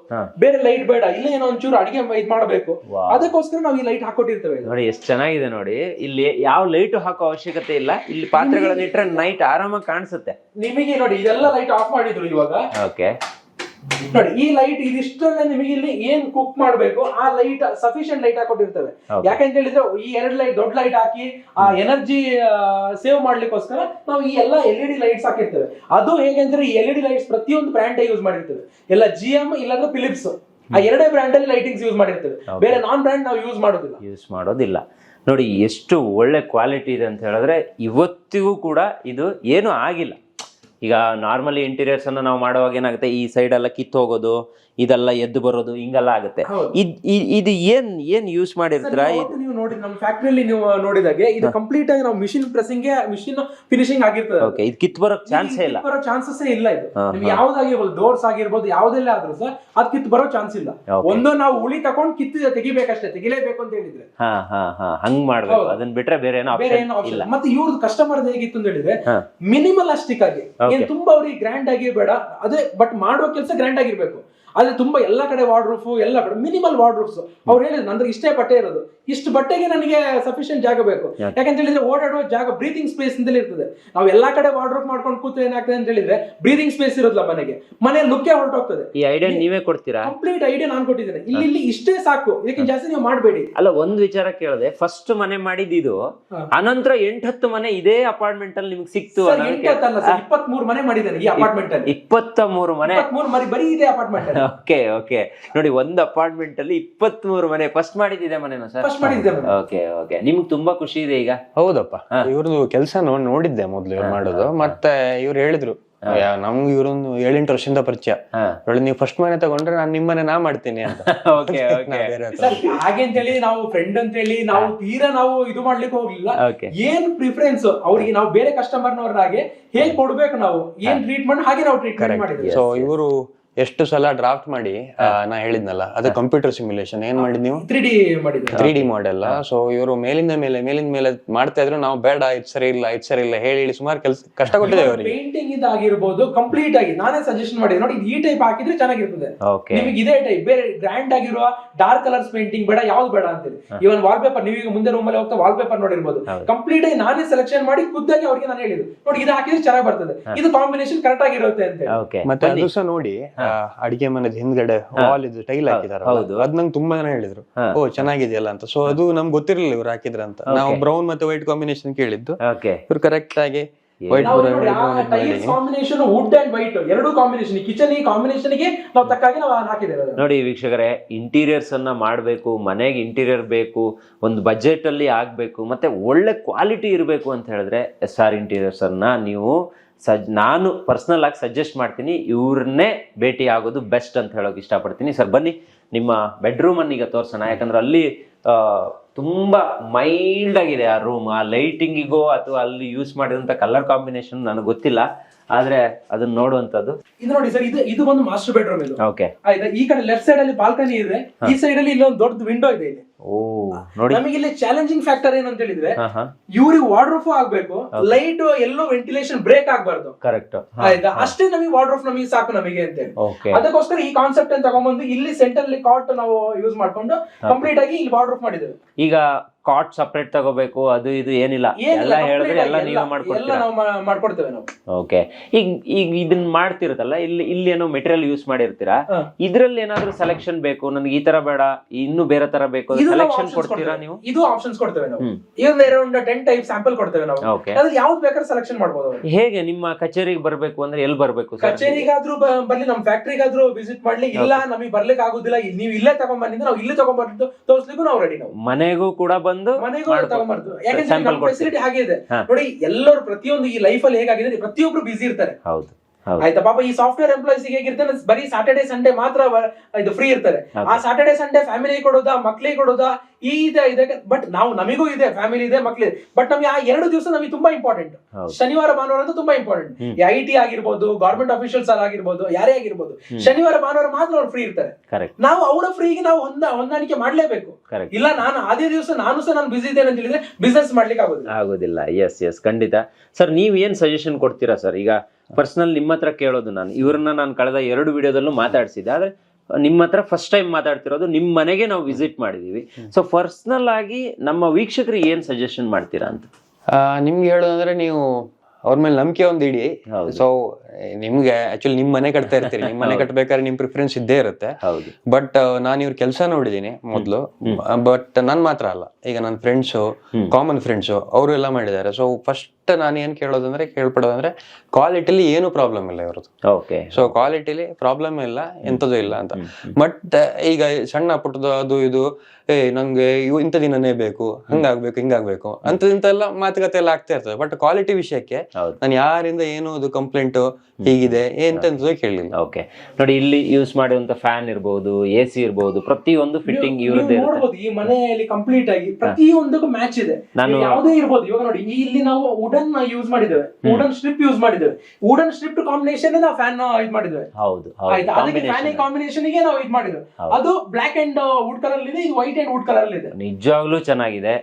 ಬೇರೆ ಲೈಟ್ ಬೇಡ ಇಲ್ಲ ಏನೋ ಒಂಚೂರು ಅಡಿಗೆ ಇದು ಮಾಡಬೇಕು. ಅದಕ್ಕೋಸ್ಕರ ನಾವು ಈ ಲೈಟ್ ಹಾಕೊಟ್ಟಿರ್ತೇವೆ ನೋಡಿ ಎಷ್ಟು ಚೆನ್ನಾಗಿದೆ ನೋಡಿ. ಇಲ್ಲಿ ಯಾವ ಲೈಟ್ ಹಾಕೋ ಅವಶ್ಯಕತೆ ಇಲ್ಲ. ಇಲ್ಲಿ ಪಾತ್ರೆಗಳನ್ನ ಇಟ್ರೆ ನೈಟ್ ಆರಾಮಾಗಿ ಕಾಣಿಸುತ್ತೆ. ನಿಮಗೆ ನೋಡಿ ಇದೆಲ್ಲ ಲೈಟ್ ಆಫ್ ಮಾಡಿದ್ರು ಇವಾಗ. ಓಕೆ ನೋಡಿ ಈ ಲೈಟ್ ಇದಿಷ್ಟನ್ನ ನಿಮಗೆ ಇಲ್ಲಿ ಏನ್ ಕುಕ್ ಮಾಡಬೇಕು ಆ ಲೈಟ್ ಸಫಿಶಿಯಂಟ್ ಲೈಟ್ ಹಾಕೊಟ್ಟಿರ್ತವೆ. ಯಾಕಂತ ಹೇಳಿದ್ರೆ ಈ ಎರಡು ಲೈಟ್ ದೊಡ್ಡ ಲೈಟ್ ಹಾಕಿ ಆ ಎನರ್ಜಿ ಸೇವ್ ಮಾಡ್ಲಿಕ್ಕೋಸ್ಕರ ನಾವು ಈ ಎಲ್ಲ ಎಲ್ ಇ ಡಿ ಲೈಟ್ಸ್ ಹಾಕಿರ್ತೇವೆ. ಅದು ಹೇಗೆ ಅಂದ್ರೆ ಈ ಎಲ್ ಇ ಡಿ ಲೈಟ್ಸ್ ಪ್ರತಿಯೊಂದು ಬ್ರ್ಯಾಂಡ್ ಯೂಸ್ ಮಾಡಿರ್ತೇವೆ. ಎಲ್ಲ ಜಿ ಎಂ ಇಲ್ಲಾಂದ್ರೆ ಫಿಲಿಪ್ಸ್ ಆ ಎರಡೇ ಬ್ರ್ಯಾಂಡ್ ಅಲ್ಲಿ ಲೈಟಿಂಗ್ಸ್ ಯೂಸ್ ಮಾಡಿರ್ತೇವೆ. ಬೇರೆ ನಾನ್ ಬ್ರ್ಯಾಂಡ್ ನಾವು ಯೂಸ್ ಮಾಡೋದಿಲ್ಲ. ಯೂಸ್ ಮಾಡೋದಿಲ್ಲ. ನೋಡಿ ಎಷ್ಟು ಒಳ್ಳೆ ಕ್ವಾಲಿಟಿ ಇದೆ ಅಂತ ಹೇಳಿದ್ರೆ ಇವತ್ತಿಗೂ ಕೂಡ ಇದು ಏನು ಆಗಿಲ್ಲ. ಈಗ ನಾರ್ಮಲಿ ಇಂಟೀರಿಯರ್ಸ್ ಅನ್ನು ನಾವು ಮಾಡುವಾಗ ಏನಾಗುತ್ತೆ? ಈ ಸೈಡ್ ಎಲ್ಲ ಕಿತ್ತು ಹೋಗೋದು ಇದೆಲ್ಲ ಎದ್ದು ಬರೋದು ಹಿಂಗೆಲ್ಲ ಆಗುತ್ತೆ. ಇದ್ ಇ- ಇದು ಏನ್ ಏನ್ ಯೂಸ್ ಮಾಡಿರ್ತೀರಾ ಇವತ್ತು ನೀವು ನೋಡಿ ನಮ್ಮ ಫ್ಯಾಕ್ಟ್ರಿಯಲ್ಲಿ ನೀವು ನೋಡಿದಾಗೆ ಇದು ಕಂಪ್ಲೀಟ್ ಆಗಿ ನಾವು ಮಿಷಿನ್ ಪ್ರೆಸಿಂಗ್ ಮಿಷಿನ್ ಫಿನಿಶಿಂಗ್ ಆಗಿರ್ತದೆ. ಓಕೆ ಇದು ಕಿತ್ ಬರೋ ಚಾನ್ಸೇ ಇಲ್ಲ. ಬರೋ ಚಾನ್ಸಸ್ ಇಲ್ಲ ಇದು. ಹಾ, ನಿಮ್ಗೆ ಯಾವ್ದಾಗಿರ್ಬೋದು ಡೋರ್ಸ್ ಆಗಿರ್ಬೋದು ಯಾವ್ದೆಲ್ಲ ಆದ್ರೂ ಸರ್ ಅದ್ ಕಿತ್ ಬರೋ ಚಾನ್ಸ್ ಇಲ್ಲ. Okay. ಒಂದು ನಾವು ಉಳಿ ತಕೊಂಡ್ ಕಿತ್ತು ತೆಗಿಬೇಕಷ್ಟೇ ತೆಗಿಲೇಬೇಕು ಅಂತ ಹೇಳಿದ್ರೆ. ಹಾ ಹಾ ಹಾ ಹಂಗ್ ಮಾಡ್ಬೇಕು. ಹೌದು. ಅದನ್ನ ಬಿಟ್ರೆ ಬೇರೆ ಏನೋ ಬೇರೆ ಆಪ್ಷನ್ ಏನು ಇಲ್ಲ. ಆಪ್ಷನ್ ಮತ್ತೆ ಇವ್ರದ್ದು ಕಸ್ಟಮರ್ ಹೇಗಿತ್ತು ಅಂತ ಹೇಳಿದ್ರೆ ಹಾ. ಮಿನಿಮಲ್ ಅಷ್ಟಿಕ್ ಆಗಿ Okay. ಏನ್ ತುಂಬಾ ಅವ್ರಿಗೆ ಗ್ರ್ಯಾಂಡ್ ಆಗಿ ಬೇಡ. ಅದೇ ಬಟ್ ಮಾಡೋ ಕೆಲಸ ಗ್ರ್ಯಾಂಡ್ ಆಗಿರ್ಬೇಕು. ಆದ್ರೆ ತುಂಬಾ ಎಲ್ಲಾ ಕಡೆ ವಾರ್ಡ್ರೂಫ್ ಎಲ್ಲ ಕಡೆ ಮಿನಿಮಲ್ ವಾರ್ಡ್ರೂಫ್ಸ್ ಅವ್ರು ಹೇಳಿದ್ರು ನಂದ್ರೆ ಇಷ್ಟೇ ಬಟ್ಟೆ ಇರೋದು. ಇಷ್ಟು ಬಟ್ಟೆಗೆ ನನಗೆ ಸಫಿಷಿಯಂಟ್ ಜಾಗ ಬೇಕು. ಯಾಕೆ? ಯಾಕಂತ ಹೇಳಿದ್ರೆ ಓಡಾಡುವ ಜಾಗ ಬ್ರೀತಿಂಗ್ ಸ್ಪೇಸ್ ಅಂತಲೇ ಇರ್ತದೆ. ನಾವು ಎಲ್ಲಾ ಕಡೆ ವಾರ್ಡ್ರೂಫ್ ಮಾಡ್ಕೊಂಡು ಕೂತ್ರೆ ಏನಾಗ್ತದೆ ಅಂತ ಹೇಳಿದ್ರೆ ಬ್ರೀತಿಂಗ್ ಸ್ಪೇಸ್ ಇರೋದಿಲ್ಲ ಮನೆಗೆ. ಮನೆ ಲುಕ್ಕೆ ಹೊರಟೋಗ್ತದೆ. ಈ ಐಡಿಯಾ ನೀವೇ ಕೊಡ್ತೀರಾ? ಕಂಪ್ಲೀಟ್ ಐಡಿಯಾ ನಾನು ಕೊಟ್ಟಿದ್ದೇನೆ. ಇಲ್ಲಿ ಇಲ್ಲಿ ಇಷ್ಟೇ ಸಾಕು. ಇದಕ್ಕೆ ಜಾಸ್ತಿ ನೀವು ಮಾಡಬೇಡಿ. ಅಲ್ಲ ಒಂದ್ ವಿಚಾರ ಕೇಳಿದೆ. ಫಸ್ಟ್ ಮನೆ ಮಾಡಿದ್ದು ಇದು. ಅನಂತರ ಎಂಟ್ ಹತ್ತು ಮನೆ ಇದೇ ಅಪಾರ್ಟ್ಮೆಂಟ್ ಅಲ್ಲಿ ನಿಮ್ಗೆ ಸಿಕ್ತು ಅನ್ನೋದು ಎಂಟತ್ತಲ್ಲ ಸರ್ ಇಪ್ಪತ್ತ್ ಮೂರು ಮನೆ ಮಾಡಿದ್ದೇನೆ ಈ ಅಪಾರ್ಟ್ಮೆಂಟ್ ಅಲ್ಲಿ. ಇಪ್ಪತ್ತ ಮೂರು ಮನೆ ಮೂರು ಮನೆ ಬರೀ ಇದೆ ಅಪಾರ್ಟ್ಮೆಂಟ್ ಓಕೆ ಓಕೆ. ನೋಡಿ ಒಂದು ಅಪಾರ್ಟ್ಮೆಂಟ್ ಅಲ್ಲಿ ಇಪ್ಪತ್ತ್ ಮೂರು ಮನೆ ಫಸ್ಟ್ ಮಾಡಿದ್ದಿದೆ ಮನೆನಾ ಸರ್? ಫಸ್ಟ್ ಮಾಡಿದ್ದೆ ಮನೆ. Okay okay. ನಿಮ್ಗೆ ತುಂಬಾ ಖುಷಿ ಇದೆ ಈಗ? ಹೌದಪ್ಪ. ಇವ್ರದ್ದು ಕೆಲಸ ನೋಡಿದ್ದೆ ಮೊದ್ಲು ಇವ್ರು ಮಾಡೋದು. ಮತ್ತೆ ಇವ್ರು ಹೇಳಿದ್ರು ಯಾ- ನಮ್ಗೆ ಇವ್ರೊಂದು ಏಳೆಂಟು ವರ್ಷದಿಂದ ಪರಿಚಯ. ಹಾ. ಒಳ್ಳೆ ನೀವು ಫಸ್ಟ್ ಮನೆ ತಗೊಂಡ್ರೆ ನಾನು ನಿಮ್ಮನೆ ನಾ ಮಾಡ್ತೀನಿ ಅಂತ. ಓಕೆ ನಾ ಓಕೆ. ಬೇರೆ ಹತ್ರ. ಸರ್ ಹಾಗೆ ಅಂತ ಹೇಳಿ ನಾವು ಫ್ರೆಂಡ್ ಅಂತ ಹೇಳಿ ನಾವು ತೀರಾ ನಾವು ಇದು ಮಾಡ್ಲಿಕ್ಕೆ ಹೋಗ್ಲಿಲ್ಲ. ಏನ್ ಪ್ರಿಫರೆನ್ಸ್ ಅವ್ರಿಗೆ ನಾವು ಬೇರೆ ಕಸ್ಟಮರ್ನವ್ರಾಗೆ ಹೇಗ್ ಕೊಡ್ಬೇಕು ನಾವು? ಏನ್ ಟ್ರೀಟ್ಮೆಂಟ್ ಹಾಗೆ ನಾವು ಟ್ರೀಟ್ಮೆಂಟ್ ಮಾಡಿದ್ವಿ ಸೊ ಇವರು ಎಷ್ಟು ಸಲ ಡ್ರಾಫ್ಟ್ ಮಾಡಿ ನಾ ಹೇಳಿದ್ನಲ್ಲ ಅದು ಕಂಪ್ಯೂಟರ್ ಸಿಮ್ಯುಲೇಷನ್ ಏನ್ ಮಾಡಿದ್ ನೀವು ತ್ರೀ ಡಿ ಮಾಡಿದ್ವಿ ತ್ರೀ ಡಿ ಮಾಡೆಲ್ಲ ಸೊ ಇವರು ಮೇಲಿಂದ ಮೇಲೆ ಮೇಲಿಂದ ಮೇಲೆ ಮಾಡ್ತಾ ಇದ್ರು ನಾವು ಬೇಡ ಇದು ಸರಿ ಇಲ್ಲ ಇದು ಸರಿ ಇಲ್ಲ ಹೇಳಿ ಹೇಳಿ ಸುಮಾರು ಕೆಲಸ ಕಷ್ಟ ಕೊಟ್ಟಿದ್ದೇವೆ ಅವರಿಗೆ. ಪೇಂಟಿಂಗ್ ಇದಾಗಿರ್ಬೋದು ಕಂಪ್ಲೀಟ್ ಆಗಿ ನಾನೇ ಸಜೆಷನ್ ಮಾಡಿದೆ ನೋಡಿ ಈ ಟೈಪ್ ಹಾಕಿದ್ರೆ ಚೆನ್ನಾಗಿರ್ತದೆ. ಓಕೆ ನಿಮಗೆ ಇದೇ ಟೈಪ್ ಬೇರೆ ಗ್ರ್ಯಾಂಡ್ ಆಗಿರುವ ಡಾರ್ಕ್ ಕಲರ್ಸ್ ಪೇಂಟಿಂಗ್ ಬೇಡ ಯಾವ್ದು ಬೇಡ ಅಂತೇಳಿ ಇವನ್ ವಾಲ್ ಪೇಪರ್ ನೀವೀಗ ಮುಂದೆ ರೂಮಲ್ಲಿ ಹೋಗ್ತಾ ವಾಲ್ ಪೇಪರ್ ನೋಡಿರ್ಬೋದು ಕಂಪ್ಲೀಟ್ ಆಗಿ ನಾನೇ ಸೆಲೆಕ್ಷನ್ ಮಾಡಿ ಖುದ್ದಾಗಿ ಅವ್ರಿಗೆ ನಾನು ಹೇಳಿದ್ದು. ನೋಡಿ ಇದು ಹಾಕಿದ್ರೆ ಚೆನ್ನಾಗಿ ಬರ್ತದೆ. ಇದು ಕಾಂಬಿನೇಷನ್ ಕರೆಕ್ಟ್ ಆಗಿರುತ್ತೆ ಅಂತ ಹೇಳಿ. ಮತ್ತೆ ಅದು ಸಹ ನೋಡಿ ಅಡಿಗೆ ಮನೆದ ಹಿಂದ್ಗಡೆ ವಾಲ್ ಇದು ಟೈಲ್ ಹಾಕಿದಾರ ಹೌದು. ಅದ್ ನಂಗೆ ತುಂಬಾ ಜನ ಹೇಳಿದ್ರು. ಓ ಚೆನ್ನಾಗಿದೆಯಲ್ಲ ಅಂತ. ಸೊ ಅದು ನಮ್ಗೆ ಗೊತ್ತಿರಲಿಲ್ಲ ಇವ್ರು ಹಾಕಿದ್ರ ಅಂತ. ನಾವು. ಬ್ರೌನ್ ಮತ್ತೆ ವೈಟ್ ಕಾಂಬಿನೇಷನ್ ಕೇಳಿದ್ದು. ಇವ್ರು ಕರೆಕ್ಟ್ ಆಗಿ white combination wood and white ಎರಡು ಕಾಂಬಿನೇಷನ್ ಕಿಚನ್ ಈ ಕಾಂಬಿನೇಷನ್ಗೆ ನಾವು ತಕ್ಕಾಗಿ ನಾವು ಹಾಕಿದ್ದೇವೆ ನೋಡಿ ವೀಕ್ಷಕರೇ ಇಂಟೀರಿಯರ್ಸ್ ಅನ್ನ ಮಾಡಬೇಕು ಮನೆಗೆ ಇಂಟೀರಿಯರ್ ಬೇಕು ಒಂದು ಬಜೆಟ್ ಅಲ್ಲಿ ಆಗಬೇಕು ಮತ್ತೆ ಒಳ್ಳೆ ಕ್ವಾಲಿಟಿ ಇರಬೇಕು ಅಂತ ಹೇಳಿದ್ರೆ ಎಸ್ ಆರ್ ಇಂಟೀರಿಯರ್ಸ್ ಅನ್ನ ನೀವು ಸಜ್ ನಾನು ಪರ್ಸ್ನಲ್ ಆಗಿ ಸಜೆಸ್ಟ್ ಮಾಡ್ತೀನಿ ಇವ್ರನ್ನೇ ಭೇಟಿ ಆಗೋದು ಬೆಸ್ಟ್ ಅಂತ ಹೇಳೋಕೆ ಇಷ್ಟಪಡ್ತೀನಿ. ಸರ್ ಬನ್ನಿ ನಿಮ್ಮ ಬೆಡ್ರೂಮನ್ನು ಈಗ ತೋರಿಸೋಣ. ಯಾಕಂದ್ರೆ ಅಲ್ಲಿ ತುಂಬ ಮೈಲ್ಡ್ ಆಗಿದೆ ಆ ರೂಮ್ ಆ ಲೈಟಿಂಗಿಗೋ ಅಥವಾ ಅಲ್ಲಿ ಯೂಸ್ ಮಾಡಿದಂಥ ಕಲರ್ ಕಾಂಬಿನೇಷನ್ ನನಗೆ ಗೊತ್ತಿಲ್ಲ. ಆದ್ರೆ ಅದನ್ನ ನೋಡುವಂತದ್ದು ಇದು ನೋಡಿ ಸರ್ ಇದು ಇದು ಒಂದು ಮಾಸ್ಟರ್ ಬೆಡ್ರೂಮ್ ಇದು. ಓಕೆ ಆಯ್ತಾ? ಈ ಕಡೆ ಲೆಫ್ಟ್ ಸೈಡ್ ಅಲ್ಲಿ ಬಾಲ್ಕನಿ ಇದೆ. ಈ ಸೈಡ್ ಅಲ್ಲಿ ಇಲ್ಲೊಂದು ದೊಡ್ಡ ವಿಂಡೋ ಇದೆ ಇಲ್ಲಿ. ನಮಗೆ ಇಲ್ಲಿ ಚಾಲೆಂಜಿಂಗ್ ಫ್ಯಾಕ್ಟರ್ ಏನಂತ ಹೇಳಿದ್ರೆ ಇವ್ರಿಗೆ ವಾರ್ಡ್ರೂಫ್ ಆಗ್ಬೇಕು ಲೈಟ್ ಎಲ್ಲೋ ವೆಂಟಿಲೇಷನ್ ಬ್ರೇಕ್ ಆಗ್ಬಾರ್ದು. ಕರೆಕ್ಟ್ ಆಯ್ತಾ? ಅಷ್ಟೇ ನಮಗೆ ವಾರ್ಡ್ರೂಫ್ ನಮಗೆ ಸಾಕು ನಮಗೆ ಅಂತ ಹೇಳಿ ಅದಕ್ಕೋಸ್ಕರ ಈ ಕಾನ್ಸೆಪ್ಟ್ ಅನ್ನು ತಗೊಂಡ್ಬಂದು ಇಲ್ಲಿ ಸೆಂಟರ್ ಅಲ್ಲಿ ಕಾಟ್ ನಾವು ಯೂಸ್ ಮಾಡ್ಕೊಂಡು ಕಂಪ್ಲೀಟ್ ಆಗಿ ಇಲ್ಲಿ ವಾರ್ಡ್ರೂಫ್ ಮಾಡಿದ್ರು ಈಗ ಕಾಟ್ ಸಪರೇಟ್ ತಗೋಬೇಕು ಅದು ಇದು ಏನಿಲ್ಲ. ಎಲ್ಲ ಹೇಳಿದ್ರೆ ಎಲ್ಲ ನೀವೇ ಮಾಡ್ಕೊಡ್ತೀರಾ? ನಾವು ಮಾಡ್ಕೊಡ್ತೇವೆ ನಾವು. ಓಕೆ ಈಗ ಈಗ ಇದನ್ನ ಮಾಡ್ತಿರುತ್ತಲ್ಲ ಇಲ್ಲಿ ಇಲ್ಲಿ ಏನೋ ಮೆಟೀರಿಯಲ್ ಯೂಸ್ ಮಾಡಿರ್ತೀರಾ? ಇದರಲ್ಲಿ ಏನಾದ್ರೂ ಸೆಲೆಕ್ಷನ್ ಬೇಕು? ನನಗೆ ಈ ತರ ಬೇಡ ಇನ್ನು ಬೇರೆ ತರ ಬೇಕು ಸೆಲೆಕ್ಷನ್ ಕೊಡ್ತೀರಾ ನೀವು? ಇದು ಆಪ್ಷನ್ಸ್ ಕೊಡ್ತೇವೆ ನಾವು. ಇದೊಂದು ಅರೌಂಡ್ ಟೆನ್ ಟೈಪ್ ಸ್ಯಾಂಪಲ್ ಕೊಡ್ತೇವೆ ನಾವು. ಓಕೆ ಅದ್ರಲ್ಲಿ ಯಾವ್ದು ಬೇಕಾದ್ರೆ ಸೆಲೆಕ್ಷನ್ ಮಾಡ್ಬೋದು ಅವ್ರು. ಹೇಗೆ ನಿಮ್ಮ ಕಚೇರಿಗೆ ಬರಬೇಕು ಅಂದ್ರೆ ಎಲ್ಲಿ ಬರಬೇಕು ಸರ್? ಕಚೇರಿಗಾದ್ರೂ ಬ- ಬರ್ಲಿ ನಮ್ ಫ್ಯಾಕ್ಟ್ರಿಗಾದ್ರೂ ವಿಸಿಟ್ ಮಾಡ್ಲಿ. ಇಲ್ಲ ನಮಗೆ ಬರ್ಲಿಕ್ಕೆ ಆಗುದಿಲ್ಲ. ಇಲ್ಲಿ ನೀವು ಇಲ್ಲೇ ತಗೊಂಡ್ ಬಂದಿದ್ರೆ ನಾವು ಇಲ್ಲಿ ತಗೊಂಡ್ಬಂದು ತೋರಿಸ್ಲಿಕ್ಕೂ ನಾವು ರೆಡಿ ನಾವು. ಮನೆಗೂ ಕೂಡ ಬಂದು ಮನೆಗೂ ಮಾಡ್ಕೊ- ತಗೊಂಡ್ಬಾರ್ದು ಯಾಕಂದ್ರೆ sample ನಮ್ಮ. ಫೆಸಿಲಿಟಿ ಹಾಗೆ ಇದೆ. ಹಾ. ನೋಡಿ ಎಲ್ಲರೂ ಪ್ರತಿಯೊಂದು ಈ ಲೈಫ್ ಅಲ್ಲಿ ಹೇಗಾಗಿದೆ ಪ್ರತಿಯೊಬ್ರು ಬಿಸಿ ಇರ್ತಾರೆ. ಹೌದು. ಆಯ್ತಾ? ಪಾಪ ಈ ಸಾಫ್ಟ್ವೇರ್ ಎಂಪ್ಲಾಯ್ಸ್ ಹೇಗಿರ್ತಾರೆ ಬರೀ ಸಾಟರ್ಡೆ ಸಂಡೇ ಮಾತ್ರ ಇದು ಫ್ರೀ ಇರ್ತಾರೆ. ಆ ಸಾಟರ್ಡೆ ಸಂಡೇ ಫ್ಯಾಮಿಲಿ ಕೊಡೋದಾ ಮಕ್ಳಿಗೆ ಕೊಡೋದಾ? ಈ ಇದೆ ಇದೆ. ಬಟ್ ನಾವು ನಮಿಗೂ ಇದೆ ಫ್ಯಾಮಿಲಿ ಇದೆ ಮಕ್ಳಿ ಬಟ್ ನಮ್ಗೆ ಆ ಎರಡು ದಿವಸ ನಮಗೆ ತುಂಬಾ ಇಂಪಾರ್ಟೆಂಟ್ ಶನಿವಾರ ಭಾನುವಾರ ಅಂತ ತುಂಬಾ ಇಂಪಾರ್ಟೆಂಟ್. ಐ ಟಿ ಆಗಿರ್ಬೋದು ಗವರ್ಮೆಂಟ್ ಅಫಿಷಿಯಲ್ಸ್ ಆಗಿರ್ಬೋದು ಯಾರೇ ಆಗಿರ್ಬೋದು ಶನಿವಾರ ಭಾನುವಾರ ಮಾತ್ರ ಅವ್ರು ಫ್ರೀ ಇರ್ತಾರೆ. ನಾವು ಅವರ ಫ್ರೀಗೆ ನಾವು ಹೊಂದ ಹೊಂದಾಣಿಕೆ ಮಾಡ್ಲೇಬೇಕು. ಇಲ್ಲ ನಾನು ಅದೇ ದಿವಸ ನಾನು ಸಹ ನಾನು ಬಿಸಿ ಇದ್ದೇನೆ ಅಂತ ಹೇಳಿದ್ರೆ ಬಿಸ್ನೆಸ್ ಮಾಡ್ಲಿಕ್ಕೆ ಆಗೋದಿಲ್ಲ. ಆಗೋದಿಲ್ಲ. ಎಸ್ ಎಸ್ ಖಂಡಿತ. ಸರ್ ನೀವು ಏನ್ ಸಜೆಷನ್ ಕೊಡ್ತೀರಾ ಸರ್ ಈಗ ಪರ್ಸನಲ್ ನಿಮ್ಮ ಹತ್ರ ಕೇಳೋದು ನಾನು. ಇವ್ರನ್ನ ನಾನು ಕಳೆದ ಎರಡು ವಿಡಿಯೋದಲ್ಲೂ ಮಾತಾಡಿಸಿದ್ದೆ. ಆದ್ರೆ ನಿಮ್ಮ ಹತ್ರ ಫಸ್ಟ್ ಟೈಮ್ ಮಾತಾಡ್ತಿರೋದು ನಿಮ್ಮ ಮನೆಗೆ ನಾವು ವಿಸಿಟ್ ಮಾಡಿದೀವಿ. ಸೊ ಪರ್ಸನಲ್ ಆಗಿ ನಮ್ಮ ವೀಕ್ಷಕರಿಗೆ ಏನ್ ಸಜೆಷನ್ ಮಾಡ್ತೀರಾ ಅಂತ? ನಿಮ್ಗೆ ಹೇಳೋದಂದ್ರೆ ನೀವು ಅವ್ರ ಮೇಲೆ ನಂಬಿಕೆ ಒಂದು ಇಡಿ. ಸೊ ನಿಮ್ಗೆ ಆಕ್ಚುಲಿ ನಿಮ್ ಮನೆ ಕಟ್ತಾ ಇರ್ತೀರಿ. ನಿಮ್ ಮನೆ ಕಟ್ಟಬೇಕಾದ್ರೆ ನಿಮ್ ಪ್ರಿಫರೆನ್ಸ್ ಇದ್ದೇ ಇರುತ್ತೆ. ಹೌದು. ಬಟ್ ನಾನು ಇವ್ರ ಕೆಲಸ ನೋಡಿದೀನಿ ಮೊದಲು. ಬಟ್ ನನ್ ಮಾತ್ರ ಅಲ್ಲ. ಈಗ ನನ್ನ ಫ್ರೆಂಡ್ಸು ಕಾಮನ್ ಫ್ರೆಂಡ್ಸು ಅವರು ಎಲ್ಲ ಮಾಡಿದ್ದಾರೆ. ಸೊ ಫಸ್ಟ್ ನಾನು ಏನು ಕೇಳೋದಂದ್ರೆ ಕೇಳ್ಪಡೋದಂದ್ರೆ ಕ್ವಾಲಿಟಿಲಿ ಏನು ಪ್ರಾಬ್ಲಮ್ ಇಲ್ಲ ಇವ್ರದ್ದು. ಓಕೆ ಸೊ ಕ್ವಾಲಿಟಿಲಿ ಪ್ರಾಬ್ಲಮ್ ಇಲ್ಲ ಎಂಥದ್ದು ಇಲ್ಲ ಅಂತ. ಬಟ್ ಈಗ ಸಣ್ಣ ಪುಟ್ಟದ ಅದು ಇದು ಏ ನಂಗೆ ಇವು ಇಂಥ ದಿನನೇ ಬೇಕು ಹಂಗಾಗ್ಬೇಕು ಹಿಂಗಾಗ್ಬೇಕು ಎಲ್ಲಾ ಮಾತುಕತೆ ಎಲ್ಲ ಆಗ್ತಾ ಇರ್ತದೆ. ಬಟ್ ಕ್ವಾಲಿಟಿ ವಿಷಯಕ್ಕೆ ನಾನು ಯಾರಿಂದ ಏನು ಅದು ಕಂಪ್ಲೇಂಟ್ ಹೀಗಿದೆ ಎಂತೆಂಥದ್ದು ಕೇಳಿಲ್ಲ. ಓಕೆ ನೋಡಿ ಇಲ್ಲಿ ಯೂಸ್ ಮಾಡಿರುವಂತ ಫ್ಯಾನ್ ಇರ್ಬೋದು ಎ ಸಿ ಇರ್ಬೋದು ಪ್ರತಿಯೊಂದು ಫಿಟ್ಟಿಂಗ್ ಇರುತ್ತೆ. ನೋಡ್ಬೋದು ಈ ಮನೆಯಲ್ಲಿ ಕಂಪ್ಲೀಟ್ ಆಗಿ ಪ್ರತಿಯೊಂದಕ್ಕೂ ಮ್ಯಾಚ್ ಇದೆ. ಯಾವುದೇ ಇರ್ಬೋದು. ಇವಾಗ ನೋಡಿ ಇಲ್ಲಿ ನಾವು ವುಡನ್ ಯೂಸ್ ಮಾಡಿದ್ದೇವೆ. ವುಡನ್ ಸ್ಟ್ರಿಪ್ ಯೂಸ್ ಮಾಡಿದ್ದೇವೆ. ವುಡನ್ ಸ್ಟ್ರಿಪ್ ಕಾಂಬಿನೇಷನ್ ನಾವು ಫ್ಯಾನ್ ಇದು ಮಾಡಿದ್ದೇವೆ. ಹೌದು ಆಯ್ತಾ? ಅದಕ್ಕೆ ಫ್ಯಾನ್ ಕಾಂಬಿನೇಷನ್ ಕಾಂಬಿನೇಷನ್ಗೆ ನಾವು ಇದು ಮಾಡಿದ್ದೇವೆ. ಅದು ಬ್ಲಾಕ್ ಅಂಡ್ ವುಡ್ ಕಲರ್ ಇದೆ ಇದು ವೈಟ್ ಅಂಡ್ ವುಡ್ ಕಲರ್ ಇದೆ. ನಿಜವಾಗ್ಲೂ ಚೆನ್ನಾಗಿದೆ.